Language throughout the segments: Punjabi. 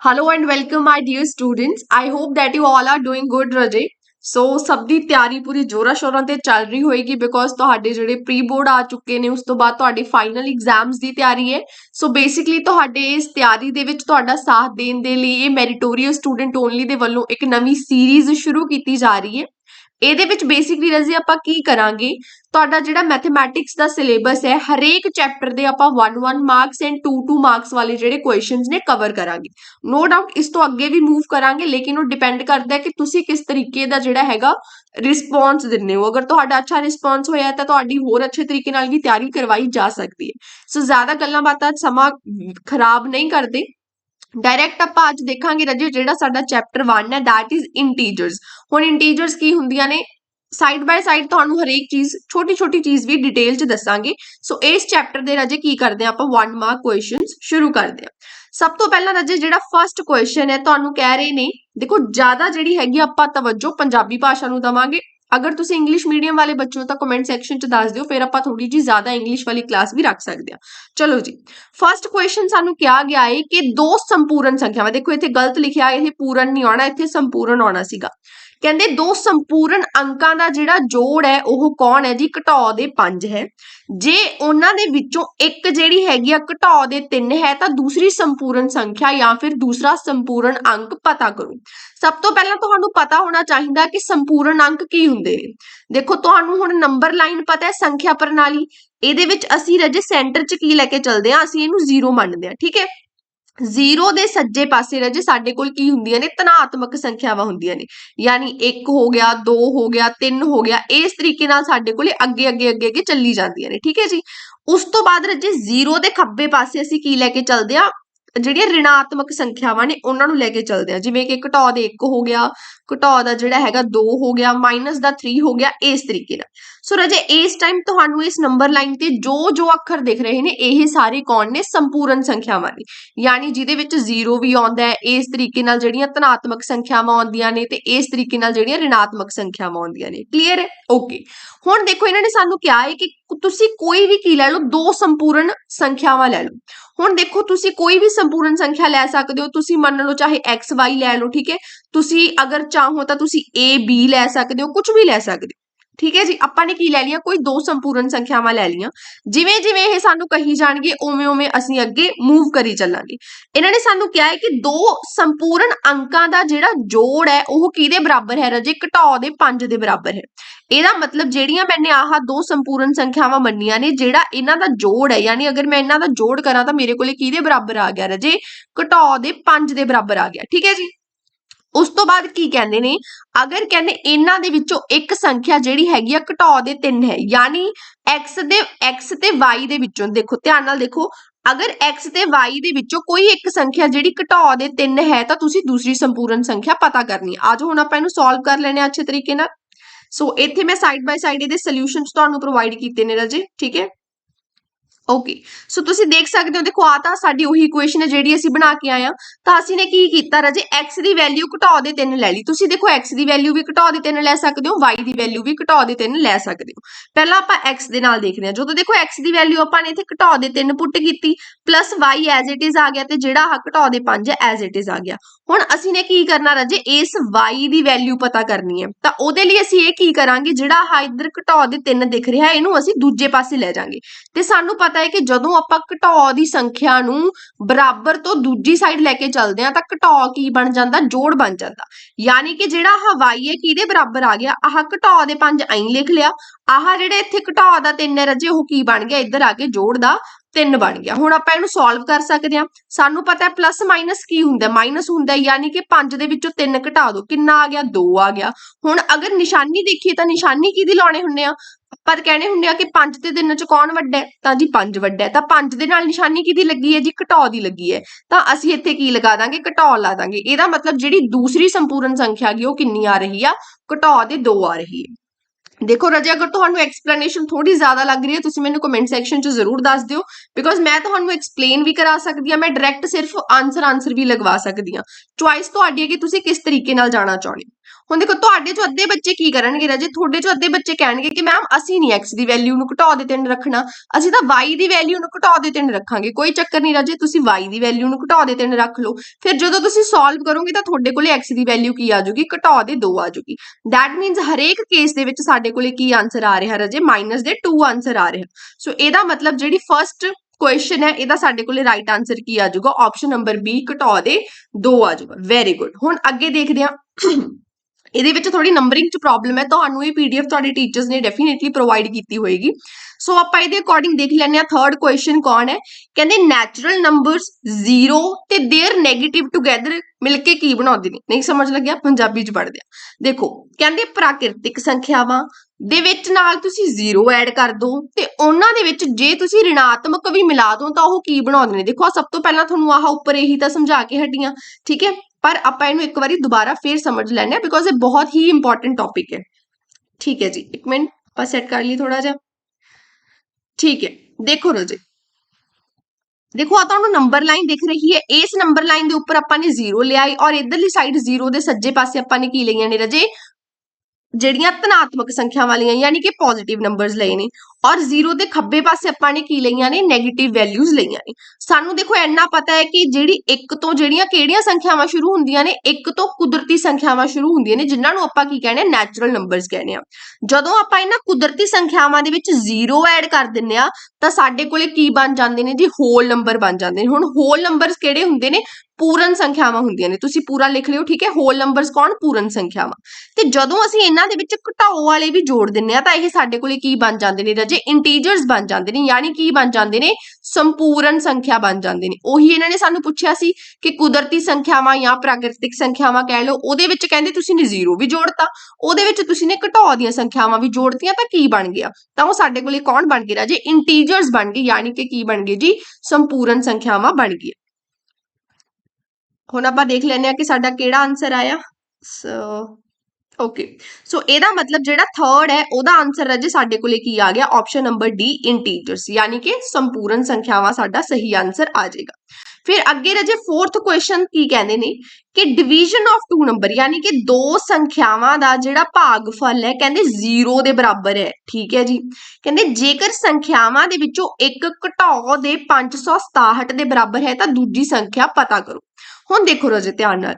Hello and welcome my dear students I hope that you all are doing good ਰਜੇ so ਸਭ ਦੀ ਤਿਆਰੀ ਪੂਰੀ ਜੋਰਾਂ ਸ਼ੋਰਾਂ ਤੇ ਚੱਲ ਰਹੀ ਹੋਏਗੀ ਬਿਕੋਜ਼ ਤੁਹਾਡੇ ਜਿਹੜੇ ਪ੍ਰੀ ਬੋਰਡ ਆ ਚੁੱਕੇ ਨੇ ਉਸ ਤੋਂ ਬਾਅਦ ਤੁਹਾਡੇ ਫਾਈਨਲ ਐਗਜ਼ਾਮਸ ਦੀ ਤਿਆਰੀ ਹੈ ਸੋ ਬੇਸਿਕਲੀ ਤੁਹਾਡੇ ਇਸ ਤਿਆਰੀ ਦੇ ਵਿੱਚ ਤੁਹਾਡਾ ਸਾਥ ਦੇਣ ਦੇ ਲਈ ਇਹ ਮੈਰੀਟੋਰੀਅਸ ਸਟੂਡੈਂਟ ਓਨਲੀ ਦੇ ਵੱਲੋਂ ਇੱਕ ਨਵੀਂ ਸੀਰੀਜ਼ ਸ਼ੁਰੂ ਕੀਤੀ ਜਾ ਰਹੀ ਹੈ ਇਹਦੇ ਵਿੱਚ ਬੇਸਿਕਲੀ ਰਜ਼ੀ ਆਪਾਂ ਕੀ ਕਰਾਂਗੇ? ਤੁਹਾਡਾ ਜਿਹੜਾ ਮੈਥਮੈਟਿਕਸ ਦਾ ਸਿਲੇਬਸ ਹੈ, ਹਰੇਕ ਚੈਪਟਰ ਦੇ ਆਪਾਂ 1-1 ਮਾਰਕਸ ਐਂਡ 2-2 ਮਾਰਕਸ ਵਾਲੇ ਜਿਹੜੇ ਕੁਐਸਚਨਸ ਨੇ ਕਵਰ ਕਰਾਂਗੇ। ਨੋ ਡਾਊਟ ਇਸ ਤੋਂ ਅੱਗੇ ਵੀ ਮੂਵ ਕਰਾਂਗੇ, ਲੇਕਿਨ ਉਹ ਡਿਪੈਂਡ ਕਰਦਾ ਹੈ ਕਿ ਤੁਸੀਂ ਕਿਸ ਤਰੀਕੇ ਦਾ ਜਿਹੜਾ ਹੈਗਾ ਰਿਸਪੌਂਸ ਦਿੰਦੇ ਹੋ। ਅਗਰ ਤੁਹਾਡਾ ਅੱਛਾ ਰਿਸਪੌਂਸ ਹੋਇਆ ਤਾਂ ਤੁਹਾਡੀ ਹੋਰ ਅੱਛੇ ਤਰੀਕੇ ਨਾਲ ਵੀ ਤਿਆਰੀ ਕਰਵਾਈ ਜਾ ਸਕਦੀ ਹੈ। ਸੋ ਜ਼ਿਆਦਾ ਗੱਲਾਂ ਬਾਤਾਂ ਸਮਾਂ ਖਰਾਬ ਨਹੀਂ ਕਰਦੇ। ਡਾਇਰੈਕਟ ਆਪਾਂ ਅੱਜ ਦੇਖਾਂਗੇ ਰਜੇ ਜਿਹੜਾ ਸਾਡਾ ਚੈਪਟਰ 1 ਹੈ, that ਇਜ਼ ਇੰਟੀਜਰਸ ਹੁਣ ਇੰਟੀਜਰਸ ਕੀ ਹੁੰਦੀਆਂ ਨੇ? ਸਾਈਡ ਬਾਈ ਸਾਈਡ ਤੁਹਾਨੂੰ ਹਰੇਕ ਚੀਜ਼ ਛੋਟੀ ਛੋਟੀ ਚੀਜ਼ ਵੀ ਡਿਟੇਲ ਚ ਦੱਸਾਂਗੇ। ਸੋ ਇਸ ਚੈਪਟਰ ਦੇ ਰਜੇ ਕੀ ਕਰਦੇ ਆ ਆਪਾਂ? 1 ਮਾਰਕ ਕੁਐਸਚਨਸ ਸ਼ੁਰੂ ਕਰਦੇ ਆ ਸਭ ਤੋਂ ਪਹਿਲਾਂ ਰਜੇ ਜਿਹੜਾ ਫਰਸਟ ਕੁਐਸਚਨ ਹੈ, ਤੁਹਾਨੂੰ ਕਹਿ ਰਹੇ ਨੇ, ਦੇਖੋ, ਜ਼ਿਆਦਾ ਜਿਹੜੀ ਹੈਗੀ ਆਪਾਂ ਤਵੱਜੋ ਪੰਜਾਬੀ ਭਾਸ਼ਾ ਨੂੰ ਦਵਾਂਗੇ। ਅਗਰ ਤੁਸੀਂ ਇੰਗਲਿਸ਼ ਮੀਡੀਅਮ ਵਾਲੇ ਬੱਚੇ ਹੋ ਤਾਂ ਕਮੈਂਟ ਸੈਕਸ਼ਨ 'ਚ ਦੱਸ ਦਿਓ, ਫਿਰ ਆਪਾਂ ਥੋੜੀ ਜੀ ਜ਼ਿਆਦਾ ਇੰਗਲਿਸ਼ ਵਾਲੀ ਕਲਾਸ ਵੀ ਰੱਖ ਸਕਦੇ ਹਾਂ। ਚਲੋ ਜੀ ਫਰਸਟ ਕੁਐਸਚਨ ਸਾਨੂੰ ਕਿਹਾ ਗਿਆ ਹੈ ਕਿ ਦੋ ਸੰਪੂਰਨ ਸੰਖਿਆਵਾਂ, ਦੇਖੋ ਇੱਥੇ ਗਲਤ ਲਿਖਿਆ, ਇਹ ਪੂਰਨ ਨਹੀਂ ਆਉਣਾ, ਇੱਥੇ ਸੰਪੂਰਨ ਆਉਣਾ ਸੀਗਾ। ਕਹਿੰਦੇ ਦੋ ਸੰਪੂਰਨ ਅੰਕਾਂ ਦਾ ਜਿਹੜਾ ਜੋੜ ਹੈ, ਉਹ ਕੌਣ ਹੈ ਜੀ? ਘਟਾਓ ਦੇ 5 ਹੈ। ਜੇ ਉਹਨਾਂ ਦੇ ਵਿੱਚੋਂ ਇੱਕ ਜਿਹੜੀ ਹੈਗੀ ਆ, ਘਟਾਓ ਦੇ 3 ਹੈ, ਤਾਂ ਦੂਸਰੀ ਸੰਪੂਰਨ ਸੰਖਿਆ ਜਾਂ ਫਿਰ ਦੂਸਰਾ ਸੰਪੂਰਨ ਅੰਕ ਪਤਾ ਕਰੋ। ਸਭ ਤੋਂ ਪਹਿਲਾਂ ਤੁਹਾਨੂੰ ਪਤਾ ਹੋਣਾ ਚਾਹੀਦਾ ਕਿ ਸੰਪੂਰਨ ਅੰਕ ਕੀ ਹੁੰਦੇ ਨੇ। ਦੇਖੋ, ਤੁਹਾਨੂੰ ਹੁਣ ਨੰਬਰ ਲਾਈਨ ਪਤਾ ਹੈ, ਸੰਖਿਆ ਪ੍ਰਣਾਲੀ। ਇਹਦੇ ਵਿੱਚ ਅਸੀਂ ਰਜੇ ਸੈਂਟਰ 'ਚ ਕੀ ਲੈ ਕੇ ਚੱਲਦੇ ਹਾਂ? ਅਸੀਂ ਇਹਨੂੰ ਜ਼ੀਰੋ ਮੰਨਦੇ ਹਾਂ, ਠੀਕ ਹੈ? ਜ਼ੀਰੋ ਦੇ ਸੱਜੇ ਪਾਸੇ ਰਜੇ ਸਾਡੇ ਕੋਲ ਕੀ ਹੁੰਦੀਆਂ ਨੇ? ਧਨਾਤਮਕ ਸੰਖਿਆਵਾਂ ਹੁੰਦੀਆਂ ਨੇ। ਯਾਨੀ 1 ਹੋ ਗਿਆ 2 ਹੋ ਗਿਆ 3 ਹੋ ਗਿਆ, ਇਸ ਤਰੀਕੇ ਨਾਲ ਸਾਡੇ ਕੋਲੇ ਅੱਗੇ ਅੱਗੇ ਅੱਗੇ ਅੱਗੇ ਚੱਲੀ ਜਾਂਦੀਆਂ ਨੇ। ਠੀਕ ਹੈ ਜੀ? ਉਸ ਤੋਂ ਬਾਅਦ ਰਜੇ ਜ਼ੀਰੋ ਦੇ ਖੱਬੇ ਪਾਸੇ ਅਸੀਂ ਕੀ ਲੈ ਕੇ ਚੱਲਦੇ ਆ ਜਿਹੜੀਆਂ ਰਿਣਾਤਮਕ ਸੰਖਿਆਵਾਂ ਨੇ ਉਹਨਾਂ ਨੂੰ ਲੈ ਕੇ ਚੱਲਦੇ ਆ ਜਿਵੇਂ ਕਿ ਘਟਾਓ ਦੇ 1 ਹੋ ਗਿਆ, ਘਟਾਓ ਦਾ ਜਿਹੜਾ ਹੈਗਾ 2 ਹੋ ਗਿਆ, ਮਾਈਨਸ ਦਾ 3 ਹੋ ਗਿਆ, ਇਸ ਤਰੀਕੇ ਨਾਲ। ਸੋ ਰਜੇ, ਇਸ ਟਾਈਮ ਤੁਹਾਨੂੰ ਇਸ ਨੰਬਰ ਲਾਈਨ ਤੇ ਜੋ ਜੋ ਅੱਖਰ ਦਿਖ ਰਹੇ ਨੇ, ਇਹ ਸਾਰੇ ਕੌਣ ਨੇ? ਸੰਪੂਰਨ ਸੰਖਿਆਵਾਂ ਨੇ। ਯਾਨੀ ਜਿਹਦੇ ਵਿੱਚ 0 ਵੀ ਆਉਂਦਾ ਹੈ, ਇਸ ਤਰੀਕੇ ਨਾਲ ਜਿਹੜੀਆਂ ਧਨਾਤਮਕ ਸੰਖਿਆਵਾਂ ਆਉਂਦੀਆਂ ਨੇ ਤੇ ਇਸ ਤਰੀਕੇ ਨਾਲ ਜਿਹੜੀਆਂ ਰਿਣਾਤਮਕ ਸੰਖਿਆਵਾਂ ਆਉਂਦੀਆਂ ਨੇ। ਕਲੀਅਰ ਹੈ? ਓਕੇ ਹੁਣ ਦੇਖੋ, ਇਹਨਾਂ ਨੇ ਸਾਨੂੰ ਕਿਹਾ ਹੈ ਕਿ ਤੁਸੀਂ ਕੋਈ ਵੀ ਕੀ ਲੈ ਲਓ, ਦੋ ਸੰਪੂਰਨ ਸੰਖਿਆਵਾਂ ਲੈ ਲਓ। ਹੁਣ ਦੇਖੋ, ਤੁਸੀਂ ਕੋਈ ਵੀ ਸੰਪੂਰਨ ਸੰਖਿਆ ਲੈ ਸਕਦੇ ਹੋ, ਤੁਸੀਂ ਮੰਨ ਲਓ ਚਾਹੇ x, y ਲੈ ਲਓ, ਠੀਕ ਹੈ? ਤੁਸੀਂ ਅਗਰ ਚਾਹੋ ਤਾਂ ਤੁਸੀਂ a, b ਲੈ ਸਕਦੇ ਹੋ ਕੁਝ ਵੀ ਲੈ ਸਕਦੇ ਹੋ। ਠੀਕ ਹੈ ਜੀ, ਆਪਾਂ ਨੇ ਕੀ ਲੈ ਲਿਆ ਕੋਈ ਦੋ ਸੰਪੂਰਨ ਸੰਖਿਆਵਾਂ ਲੈ ਲੀਆਂ ਜਿਵੇਂ ਜਿਵੇਂ ਇਹ ਸਾਨੂੰ ਕਹੀ ਜਾਣਗੇ, ਉਵੇਂ ਉਵੇਂ ਅਸੀਂ ਅੱਗੇ ਮੂਵ ਕਰੀ ਚੱਲਾਂਗੇ। ਇਹਨਾਂ ਨੇ ਸਾਨੂੰ ਕਿਹਾ ਹੈ ਕਿ ਦੋ ਸੰਪੂਰਨ ਅੰਕਾਂ ਦਾ ਜਿਹੜਾ ਜੋੜ ਹੈ, ਉਹ ਕਿਹਦੇ ਬਰਾਬਰ ਹੈ ਰਜੇ? ਘਟਾਓ ਦੇ 5 ਦੇ ਬਰਾਬਰ ਹੈ। ਇਹਦਾ ਮਤਲਬ ਜਿਹੜੀਆਂ ਮੈਨੇ ਆਹ ਦੋ ਸੰਪੂਰਨ ਸੰਖਿਆਵਾਂ ਮੰਨੀਆਂ ਨੇ, ਜਿਹੜਾ ਇਹਨਾਂ ਦਾ ਜੋੜ ਹੈ, ਯਾਨੀ ਅਗਰ ਮੈਂ ਇਹਨਾਂ ਦਾ ਜੋੜ ਕਰਾਂ ਤਾਂ ਮੇਰੇ ਕੋਲੇ ਕਿਹਦੇ ਬਰਾਬਰ ਆ ਗਿਆ ਰਜੇ? ਘਟਾਓ ਦੇ 5 ਦੇ ਬਰਾਬਰ ਆ ਗਿਆ। ਠੀਕ ਹੈ ਜੀ? ਉਸ ਤੋਂ ਬਾਅਦ ਕੀ ਕਹਿੰਦੇ ਨੇ? ਅਗਰ ਕਹਿੰਦੇ ਇਹਨਾਂ ਦੇ ਵਿੱਚੋਂ ਇੱਕ ਸੰਖਿਆ ਜਿਹੜੀ ਹੈਗੀ ਆ ਘਟਾਓ ਦੇ 3 ਹੈ, ਯਾਨੀ x ਦੇ, x ਤੇ y ਦੇ ਵਿੱਚੋਂ, ਦੇਖੋ ਧਿਆਨ ਨਾਲ ਦੇਖੋ, ਅਗਰ x ਤੇ y ਦੇ ਵਿੱਚੋਂ ਕੋਈ ਇੱਕ ਸੰਖਿਆ ਜਿਹੜੀ ਘਟਾਓ ਦੇ 3 ਹੈ, ਤਾਂ ਤੁਸੀਂ ਦੂਸਰੀ ਸੰਪੂਰਨ ਸੰਖਿਆ ਪਤਾ ਕਰਨੀ ਹੈ। ਆਜੋ ਹੁਣ ਆਪਾਂ ਇਹਨੂੰ ਸੋਲਵ ਕਰ ਲੈਣੇ ਆ ਅੱਛੇ ਤਰੀਕੇ ਨਾਲ। ਸੋ ਇੱਥੇ ਮੈਂ ਸਾਈਡ ਬਾਈ ਸਾਈਡ ਇਹਦੇ ਸੋਲੂਸ਼ਨਸ ਤੁਹਾਨੂੰ ਪ੍ਰੋਵਾਈਡ ਕੀਤੇ ਨੇ ਰਾਜੇ, ਠੀਕ ਹੈ? ਓਕੇ ਸੋ ਤੁਸੀਂ ਦੇਖ ਸਕਦੇ ਹੋ, ਦੇਖੋ ਆ ਤਾਂ ਸਾਡੀ ਉਹੀ ਇਕੁਏਸ਼ਨ ਹੈ ਜਿਹੜੀ ਅਸੀਂ ਬਣਾ ਕੇ ਆਏ ਆ ਤਾਂ ਅਸੀਂ ਨੇ ਕੀ ਕੀਤਾ ਰਾਜੇ? X ਦੀ ਵੈਲਿਊ ਘਟਾਓ ਦੇ 3 ਲੈ ਲਈ। ਤੁਸੀਂ ਦੇਖੋ, x ਦੀ ਵੈਲਿਊ ਵੀ ਘਟਾਓ ਦੇ 3 ਲੈ ਸਕਦੇ ਹੋ, y ਦੀ ਵੈਲਿਊ ਵੀ ਘਟਾਓ ਦੇ 3 ਲੈ ਸਕਦੇ ਹੋ। ਪਹਿਲਾਂ ਆਪਾਂ x ਦੇ ਨਾਲ ਦੇਖਦੇ ਹਾਂ। ਜਦੋਂ ਦੇਖੋ, x ਦੀ ਵੈਲਿਊ ਆਪਾਂ ਨੇ ਇੱਥੇ ਘਟਾਓ ਦੇ 3 ਪੁੱਟ ਕੀਤੀ plus y as it is ਆ ਗਿਆ ਤੇ ਜਿਹੜਾ ਆ ਘਟਾਓ ਦੇ 5 ਹੈ ਐਜ਼ ਇਟ ਇਜ਼ ਆ ਗਿਆ। ਹੁਣ ਅਸੀਂ ਨੇ ਕੀ ਕਰਨਾ ਰਾਜੇ? ਇਸ y ਦੀ ਵੈਲਿਊ ਪਤਾ ਕਰਨੀ ਹੈ। ਤਾਂ ਉਹਦੇ ਲਈ ਅਸੀਂ ਇਹ ਕੀ ਕਰਾਂਗੇ? ਜਿਹੜਾ ਆ ਇੱਧਰ ਘਟਾਓ ਦੇ 3 ਦਿਖ ਰਿਹਾ, ਇਹਨੂੰ ਅਸੀਂ ਦੂਜੇ ਪਾਸੇ ਲੈ ਜਾਾਂਗੇ। ਤੇ ਸਾਨੂੰ ਪਤਾ ਹੈ ਕਿ ਜਦੋਂ ਆਪਾਂ ਘਟਾਓ ਦੀ ਸੰਖਿਆ ਨੂੰ ਬਰਾਬਰ ਤੋਂ ਦੂਜੀ ਸਾਈਡ ਲੈ ਕੇ ਚੱਲਦੇ ਆ ਤਾਂ ਘਟਾਓ ਕੀ ਬਣ ਜਾਂਦਾ? ਜੋੜ ਬਣ ਜਾਂਦਾ। ਯਾਨੀ ਕਿ ਜਿਹੜਾ ਹਵਾਈ ਹੈ ਕਿਹਦੇ ਬਰਾਬਰ ਆ ਗਿਆ? ਆਹ ਘਟਾਓ ਦੇ 5 ਐਂ ਲਿਖ ਲਿਆ। ਆਹ ਜਿਹੜੇ ਇੱਥੇ ਘਟਾਓ ਦਾ ਤਿੰਨ ਹੈ ਰਜੇ, ਉਹ ਕੀ ਬਣ ਗਿਆ? ਇੱਧਰ ਆ ਕੇ ਜੋੜ ਦਾ ਤਿੰਨ ਬਣ ਗਿਆ। ਹੁਣ ਆਪਾਂ ਇਹਨੂੰ ਸੋਲਵ ਕਰ ਸਕਦੇ ਹਾਂ। ਸਾਨੂੰ ਪਤਾ ਹੈ ਪਲੱਸ ਮਾਈਨਸ ਕੀ ਹੁੰਦਾ ਮਾਈਨਸ ਹੁੰਦਾ ਯਾਨੀ ਕਿ 5 ਦੇ ਵਿੱਚੋਂ 3 ਘਟਾ ਦਿਓ। ਕਿੰਨਾ ਆ ਗਿਆ? 2 ਆ ਗਿਆ। ਹੁਣ ਅਗਰ ਨਿਸ਼ਾਨੀ ਦੇਖੀਏ ਤਾਂ ਨਿਸ਼ਾਨੀ ਕਿਹਦੀ ਲਾਉਣੇ ਹੁੰਨੇ ਆ? ਪਰ ਕਹਿੰਦੇ ਹੁੰਦੇ ਆ ਕਿ 5 ਤੇ 3 ਚ ਕੌਣ ਵੱਡਾ ਹੈ? ਤਾਂ ਜੀ 5 ਵੱਡਾ ਹੈ। ਤਾਂ 5 ਦੇ ਨਾਲ ਨਿਸ਼ਾਨੀ ਕਿਹਦੀ ਲੱਗੀ ਹੈ ਜੀ? ਘਟਾਓ ਦੀ ਲੱਗੀ ਹੈ। ਤਾਂ ਅਸੀਂ ਇੱਥੇ ਕੀ ਲਗਾ ਦਾਂਗੇ? ਘਟਾਓ ਲਾ ਦਾਂਗੇ। ਇਹਦਾ ਮਤਲਬ ਜਿਹੜੀ ਦੂਸਰੀ ਸੰਪੂਰਨ ਸੰਖਿਆ ਗਈ ਉਹ ਕਿੰਨੀ ਆ ਰਹੀ ਆ? ਘਟਾਓ ਦੇ 2 ਆ ਰਹੀ ਹੈ। ਦੇਖੋ ਰਜੇ, ਅਗਰ ਤੁਹਾਨੂੰ ਐਕਸਪਲੇਨੇਸ਼ਨ ਥੋੜੀ ਜ਼ਿਆਦਾ ਲੱਗ ਰਹੀ ਹੈ, ਤੁਸੀਂ ਮੈਨੂੰ ਕਮੈਂਟ ਸੈਕਸ਼ਨ 'ਚ ਜ਼ਰੂਰ ਦੱਸ ਦਿਓ। ਬਿਕੋਜ਼ ਮੈਂ ਤੁਹਾਨੂੰ ਐਕਸਪਲੇਨ ਵੀ ਕਰਾ ਸਕਦੀ ਹਾਂ, ਮੈਂ ਡਾਇਰੈਕਟ ਸਿਰਫ ਆਨਸਰ ਆਨਸਰ ਵੀ ਲਗਵਾ ਸਕਦੀ ਹਾਂ। ਚੁਆਇਸ ਤੁਹਾਡੀ ਹੈ ਕਿ ਤੁਸੀਂ ਕਿਸ ਤਰੀਕੇ ਨਾਲ ਜਾਣਾ ਚਾਹੁੰਦੇ ਹੋ। ਹੁਣ ਦੇਖੋ, ਤੁਹਾਡੇ ਚੋਂ ਅੱਧੇ ਬੱਚੇ ਕੀ ਕਰਨਗੇ ਰਾਜੇ? ਤੁਹਾਡੇ ਚੋਂ ਅੱਧੇ ਬੱਚੇ ਕਹਿਣਗੇ ਕਿ ਮੈਮ ਅਸੀਂ ਨਹੀਂ x ਦੀ ਵੈਲਿਊ ਨੂੰ ਘਟਾਓ ਦੇ ਤਿੰਨ ਰੱਖਣਾ। ਅਸੀਂ ਤਾਂ y ਦੀ ਵੈਲਿਊ ਨੂੰ ਘਟਾਓ ਦੇ ਤਿੰਨ ਰੱਖਾਂਗੇ। ਕੋਈ ਚੱਕਰ ਨਹੀਂ ਰਾਜੇ, ਤੁਸੀਂ y ਦੀ ਵੈਲਿਊ ਨੂੰ ਘਟਾਓ ਦੇ ਤਿੰਨ ਰੱਖ ਲਓ। ਫਿਰ ਜਦੋਂ ਤੁਸੀਂ ਸੋਲਵ ਕਰੋਗੇ ਤਾਂ ਤੁਹਾਡੇ ਕੋਲੇ x ਦੀ ਵੈਲਿਊ ਕੀ ਆ ਜਾਊਗੀ? ਘਟਾ ਦੇ 2 ਆ ਜਾਊਗੀ। ਦੈਟ ਮੀਨਸ ਹਰੇਕ ਕੇਸ ਦੇ ਵਿੱਚ ਸਾਡੇ ਕੋਲੇ ਕੀ ਆਨਸਰ ਆ ਰਿਹਾ ਰਾਜੇ? ਮਾਈਨਸ ਦੇ 2 ਆਨਸਰ ਆ ਰਿਹਾ ਸੋ ਇਹਦਾ ਮਤਲਬ ਜਿਹੜੀ ਫਰਸਟ ਕੁਐਸਚਨ ਹੈ, ਇਹਦਾ ਸਾਡੇ ਕੋਲੇ ਰਾਈਟ ਆਨਸਰ ਕੀ ਆ ਜਾਊਗਾ? ਆਪਸ਼ਨ ਨੰਬਰ ਬੀ ਘਟਾਓ ਦੇ 2 ਆ ਜਾਊਗਾ। ਵੈਰੀ ਗੁੱਡ ਹੁਣ ਅੱਗੇ ਦੇਖਦੇ ਹਾਂ। ਇਹਦੇ ਵਿੱਚ ਥੋੜੀ ਨੰਬਰਿੰਗ ਚ ਪ੍ਰੋਬਲਮ ਹੈ, ਤੁਹਾਨੂੰ ਇਹ ਪੀਡੀਐਫ ਤੁਹਾਡੇ ਟੀਚਰਸ ਨੇ ਡੈਫੀਨਿਟਲੀ ਪ੍ਰੋਵਾਈਡ ਕੀਤੀ ਹੋਏਗੀ। ਸੋ ਆਪਾਂ ਇਹਦੇ ਅਕੋਰਡਿੰਗ ਦੇਖ ਲੈਣੇ ਆ ਥਰਡ ਕੁਐਸਚਨ ਕੌਣ ਹੈ? ਕਹਿੰਦੇ ਨੈਚੁਰਲ ਨੰਬਰਸ 0 ਤੇ देयर 네ਗੇਟਿਵ ਟੁਗੇਦਰ ਮਿਲ ਕੇ ਕੀ ਬਣਾਉਂਦੇ ਨੇ? ਨਹੀਂ ਸਮਝ ਲੱਗਿਆ? ਪੰਜਾਬੀ ਚ ਪੜਦੇ ਆ ਦੇਖੋ, ਕਹਿੰਦੇ ਪ੍ਰਾਕਿਰਤਿਕ ਸੰਖਿਆਵਾਂ ਦੇ ਵਿੱਚ ਨਾਲ ਤੁਸੀਂ ਜ਼ੀਰੋ ਐਡ ਕਰ ਦੋ ਤੇ ਉਹਨਾਂ ਦੇ ਵਿੱਚ ਜੇ ਤੁਸੀਂ ಋಣਾਤਮਕ ਵੀ ਮਿਲਾ ਦੋ ਤਾਂ ਉਹ ਕੀ ਬਣਾਉਂਦੇ ਨੇ? ਦੇਖੋ ਸਭ ਤੋਂ ਪਹਿਲਾਂ ਤੁਹਾਨੂੰ ਆਹ ਉੱਪਰ ਇਹੀ ਤਾਂ ਸਮਝਾ ਕੇ ਹਟੀਆਂ ਠੀਕ ਹੈ? ਪਰ ਆਪਾਂ ਇਹਨੂੰ ਇੱਕ ਵਾਰੀ ਦੁਬਾਰਾ ਫੇਰ ਸਮਝ ਲੈਣੇ ਆ ਬਿਕੋਜ਼ ਇਹ ਬਹੁਤ ਹੀ ਇੰਪੋਰਟੈਂਟ ਟੌਪਿਕ ਹੈ ਠੀਕ ਹੈ ਜੀ ਇੱਕ ਮਿੰਟ ਆਪਾਂ ਸੈੱਟ ਕਰ ਲਈ ਥੋੜਾ ਜਿਹਾ ਠੀਕ ਹੈ ਦੇਖੋ ਰੋਜੇ ਦੇਖੋ ਆ ਤੁਹਾਨੂੰ ਨੰਬਰ ਲਾਈਨ ਦਿਖ ਰਹੀ ਹੈ ਇਸ ਨੰਬਰ ਲਾਈਨ ਦੇ ਉੱਪਰ ਆਪਾਂ ਨੇ 0 ਲਿਆ ਹੈ ਔਰ ਇਧਰਲੀ ਸਾਈਡ 0 ਦੇ ਸੱਜੇ ਪਾਸੇ ਆਪਾਂ ਨੇ ਕੀ ਲਈਆਂ ਨੇ ਰਜੇ ਜਿਹੜੀਆਂ ਧਨਾਤਮਕ ਸੰਖਿਆ ਵਾਲੀਆਂ, ਯਾਨੀ ਕਿ ਪੋਜ਼ਿਟਿਵ ਨੰਬਰਸ ਲਏ ਨੇ, ਔਰ 0 ਦੇ ਖੱਬੇ ਪਾਸੇ ਆਪਾਂ ਨੇ ਕੀ ਲਈਆਂ ਨੇ? 네ਗੇਟਿਵ ਵੈਲਿਊਜ਼ ਲਈਆਂ ਨੇ। ਸਾਨੂੰ ਦੇਖੋ, ਇੰਨਾ ਪਤਾ ਹੈ ਕਿ ਜਿਹੜੀ 1 ਤੋਂ ਜਿਹੜੀਆਂ ਕਿਹੜੀਆਂ ਸੰਖਿਆਵਾਂ ਸ਼ੁਰੂ ਹੁੰਦੀਆਂ ਨੇ 1 ਤੋਂ ਕੁਦਰਤੀ ਸੰਖਿਆਵਾਂ ਸ਼ੁਰੂ ਹੁੰਦੀਆਂ ਨੇ, ਜਿਨ੍ਹਾਂ ਨੂੰ ਆਪਾਂ ਕੀ ਕਹਿੰਦੇ ਆ ਨੈਚੁਰਲ ਨੰਬਰਸ ਕਹਿੰਦੇ ਆ ਜਦੋਂ ਆਪਾਂ ਇਹਨਾਂ ਕੁਦਰਤੀ ਸੰਖਿਆਵਾਂ ਦੇ ਵਿੱਚ 0 ਐਡ ਕਰ ਦਿੰਨੇ ਆ ਤਾਂ ਸਾਡੇ ਕੋਲੇ ਕੀ ਬਣ ਜਾਂਦੇ ਨੇ ਜੀ? ਹੋਲ ਨੰਬਰ ਬਣ ਜਾਂਦੇ ਨੇ। ਹੁਣ ਹੋਲ ਨੰਬਰਸ ਕਿਹੜੇ ਹੁੰਦੇ ਨੇ? ਪੂਰਨ ਸੰਖਿਆਵਾਂ ਹੁੰਦੀਆਂ ਨੇ। ਤੁਸੀਂ ਪੂਰਾ ਲਿਖ ਲਿਓ, ਠੀਕ ਹੈ? ਹੋਲ ਨੰਬਰਸ ਕੌਣ? ਪੂਰਨ ਸੰਖਿਆਵਾਂ। ਤੇ ਜਦੋਂ ਅਸੀਂ ਇਹਨਾਂ ਦੇ ਵਿੱਚ ਘਟਾਓ ਵਾਲੇ ਵੀ ਜੋੜ ਦਿੰਨੇ ਆ ਤਾਂ ਇਹ ਸਾਡੇ ਕੋਲੇ ਕੀ ਬਣ ਜਾਂਦੇ ਨੇ ਰਾਜੇ? ਇੰਟੀਜਰਸ ਬਣ ਜਾਂਦੇ ਨੇ, ਯਾਨੀ ਕੀ ਬਣ ਜਾਂਦੇ ਨੇ? ਸੰਪੂਰਨ ਸੰਖਿਆ ਬਣ ਜਾਂਦੇ ਨੇ। ਉਹੀ ਇਹਨਾਂ ਨੇ ਸਾਨੂੰ ਪੁੱਛਿਆ ਸੀ ਕਿ ਕੁਦਰਤੀ ਸੰਖਿਆਵਾਂ ਜਾਂ ਪ੍ਰਾਕਿਰਤਿਕ ਸੰਖਿਆਵਾਂ ਕਹਿ ਲਓ, ਉਹਦੇ ਵਿੱਚ ਕਹਿੰਦੇ ਤੁਸੀਂ ਨੇ ਜ਼ੀਰੋ ਵੀ ਜੋੜਤਾ। ਉਹਦੇ ਵਿੱਚ ਤੁਸੀਂ ਨੇ ਘਟਾਓ ਦੀਆਂ ਸੰਖਿਆਵਾਂ ਵੀ ਜੋੜਤੀਆਂ, ਤਾਂ ਕੀ ਬਣ ਗਿਆ? ਤਾਂ ਉਹ ਸਾਡੇ ਕੋਲੇ ਕੌਣ ਬਣ ਗਏ ਰਾਜੇ? ਇੰਟੀਜਰਸ ਬਣ ਗਏ, ਯਾਨੀ ਕਿ ਕੀ ਬਣ ਗਏ ਜੀ? ਸੰਪੂਰਨ ਸੰਖਿਆਵਾਂ ਬਣ ਗਈਆਂ। ਹੁਣ ਆਪਾਂ ਦੇਖ ਲੈਂਦੇ ਆ ਕਿ ਸਾਡਾ ਕਿਹੜਾ ਆਨਸਰ ਆਇਆ। ਸੋ ਓਕੇ ਸੋ ਇਹਦਾ ਮਤਲਬ ਜਿਹੜਾ ਥਰਡ ਹੈ, ਉਹਦਾ ਆਨਸਰ ਰਾਜੇ ਸਾਡੇ ਕੋਲੇ ਕੀ ਆ ਗਿਆ? ਆਪਸ਼ਨ ਨੰਬਰ ਡੀ ਇੰਟੀਜਰਸ ਯਾਨੀ ਕਿ ਸੰਪੂਰਨ ਸੰਖਿਆਵਾਂ ਸਾਡਾ ਸਹੀ ਆਨਸਰ ਆ ਜਾਏਗਾ। ਫਿਰ ਅੱਗੇ ਰਾਜੇ ਫੋਰਥ ਕੁਐਸਚਨ ਕੀ ਕਹਿੰਦੇ ਨੇ ਕਿ ਡਿਵੀਜ਼ਨ ਆਫ ਟੂ ਨੰਬਰ ਯਾਨੀ ਕਿ ਦੋ ਸੰਖਿਆਵਾਂ ਦਾ ਜਿਹੜਾ ਭਾਗਫਲ ਹੈ ਕਹਿੰਦੇ 0 ਦੇ ਬਰਾਬਰ ਹੈ, ਠੀਕ ਹੈ ਜੀ। ਕਹਿੰਦੇ ਜੇਕਰ ਸੰਖਿਆਵਾਂ ਦੇ ਵਿੱਚੋਂ ਇੱਕ ਘਟਾਓ ਦੇ 567 ਦੇ ਬਰਾਬਰ ਹੈ ਤਾਂ ਦੂਜੀ ਸੰਖਿਆ ਪਤਾ ਕਰੋ। ਹੁਣ ਦੇਖੋ ਰਾਜੇ ਧਿਆਨ ਨਾਲ।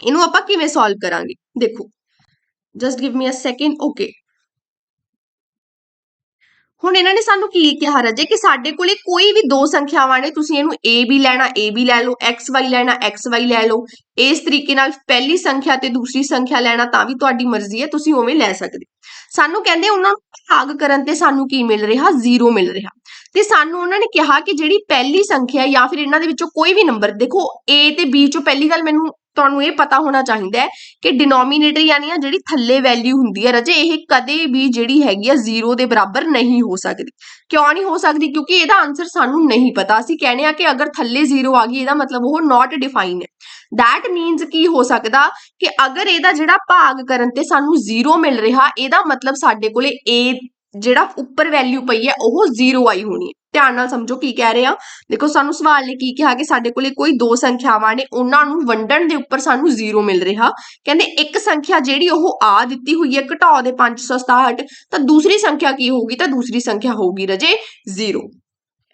ਇਹਨੂੰ ਆਪਾਂ ਕਿਵੇਂ ਸੋਲਵ ਕਰਾਂਗੇ? ਦੇਖੋ। Just give me a second okay ਹੁਣ ਇਹਨਾਂ ਨੇ ਸਾਨੂੰ ਕੀ ਕਿਹਾ, ਰਾਜੇ, ਕਿ ਸਾਡੇ ਕੋਲੇ ਕੋਈ ਵੀ ਦੋ ਸੰਖਿਆਵਾਂ ਨੇ, ਤੁਸੀਂ ਇਹਨੂੰ a ਵੀ ਲੈਣਾ, a ਵੀ ਲੈ ਲਓ xy ਲੈਣਾ xy ਲੈ ਲਓ, ਇਸ ਤਰੀਕੇ ਨਾਲ ਪਹਿਲੀ ਸੰਖਿਆ ਤੇ ਦੂਸਰੀ ਸੰਖਿਆ ਲੈਣਾ ਤਾਂ ਵੀ ਤੁਹਾਡੀ ਮਰਜ਼ੀ ਹੈ, ਤੁਸੀਂ ਉਵੇਂ ਲੈ ਸਕਦੇ। ਸਾਨੂੰ ਕਹਿੰਦੇ ਉਹਨਾਂ ਨੂੰ ਭਾਗ ਕਰਨ ਤੇ ਸਾਨੂੰ ਕੀ ਮਿਲ ਰਿਹਾ? 0 ਮਿਲ ਰਿਹਾ। ਤੇ ਸਾਨੂੰ ਉਹਨਾਂ ਨੇ ਕਿਹਾ ਕਿ ਜਿਹੜੀ ਪਹਿਲੀ ਸੰਖਿਆ ਜਾਂ ਫਿਰ ਇਹਨਾਂ ਦੇ ਵਿੱਚੋਂ ਕੋਈ ਵੀ ਨੰਬਰ ਦੇਖੋ, a ਤੇ b ਚੋਂ ਪਹਿਲੀ ਗੱਲ ਮੈਨੂੰ ਤੁਹਾਨੂੰ ਇਹ ਪਤਾ ਹੋਣਾ ਚਾਹੀਦਾ ਹੈ ਕਿ ਡਿਨੋਮੀਨੇਟਰ ਯਾਨੀ ਆ ਜਿਹੜੀ ਥੱਲੇ ਵੈਲਿਊ ਹੁੰਦੀ ਹੈ ਰਜੇ, ਇਹ ਕਦੇ ਵੀ ਜਿਹੜੀ ਹੈਗੀ ਆ 0 ਦੇ ਬਰਾਬਰ ਨਹੀਂ ਹੋ ਸਕਦੀ। ਕਿਉਂ ਨਹੀਂ ਹੋ ਸਕਦੀ? ਕਿਉਂਕਿ ਇਹਦਾ ਆਨਸਰ ਸਾਨੂੰ ਨਹੀਂ ਪਤਾ। ਅਸੀਂ ਕਹਿੰਦੇ ਆ ਕਿ ਅਗਰ ਥੱਲੇ ਜ਼ੀਰੋ ਆ ਗਈ, ਇਹਦਾ ਮਤਲਬ ਉਹ ਨਾਟ ਡਿਫਾਈਨ ਹੈ। That means ਕੀ ਹੋ ਸਕਦਾ ਕਿ ਅਗਰ ਇਹਦਾ ਜਿਹੜਾ ਭਾਗ ਕਰਨ ਤੇ ਸਾਨੂੰ ਜ਼ੀਰੋ ਮਿਲ ਰਿਹਾ, ਇਹਦਾ ਮਤਲਬ ਸਾਡੇ ਕੋਲੇ a ਜਿਹੜਾ ਉੱਪਰ ਵੈਲਿਊ ਪਈ ਹੈ, ਉਹ 0 ਆਈ ਹੋਣੀ ਹੈ। ਧਿਆਨ ਨਾਲ ਸਮਝੋ ਕੀ ਕਹਿ ਰਹੇ ਆ ਦੇਖੋ, ਸਾਨੂੰ ਸਵਾਲ ਨੇ ਕੀ ਕਿਹਾ ਕਿ ਸਾਡੇ ਕੋਲੇ ਕੋਈ ਦੋ ਸੰਖਿਆਵਾਂ ਨੇ, ਉਹਨਾਂ ਨੂੰ ਵੰਡਣ ਦੇ ਉੱਪਰ ਸਾਨੂੰ 0 ਮਿਲ ਰਿਹਾ। ਕਹਿੰਦੇ ਇੱਕ ਸੰਖਿਆ ਜਿਹੜੀ ਉਹ ਆ ਦਿੱਤੀ ਹੋਈ ਹੈ, ਘਟਾਓ ਦੇ 567 ਤਾਂ ਦੂਸਰੀ ਸੰਖਿਆ ਕੀ ਹੋਊਗੀ? ਤਾਂ ਦੂਸਰੀ ਸੰਖਿਆ ਹੋਊਗੀ ਰਜੇ 0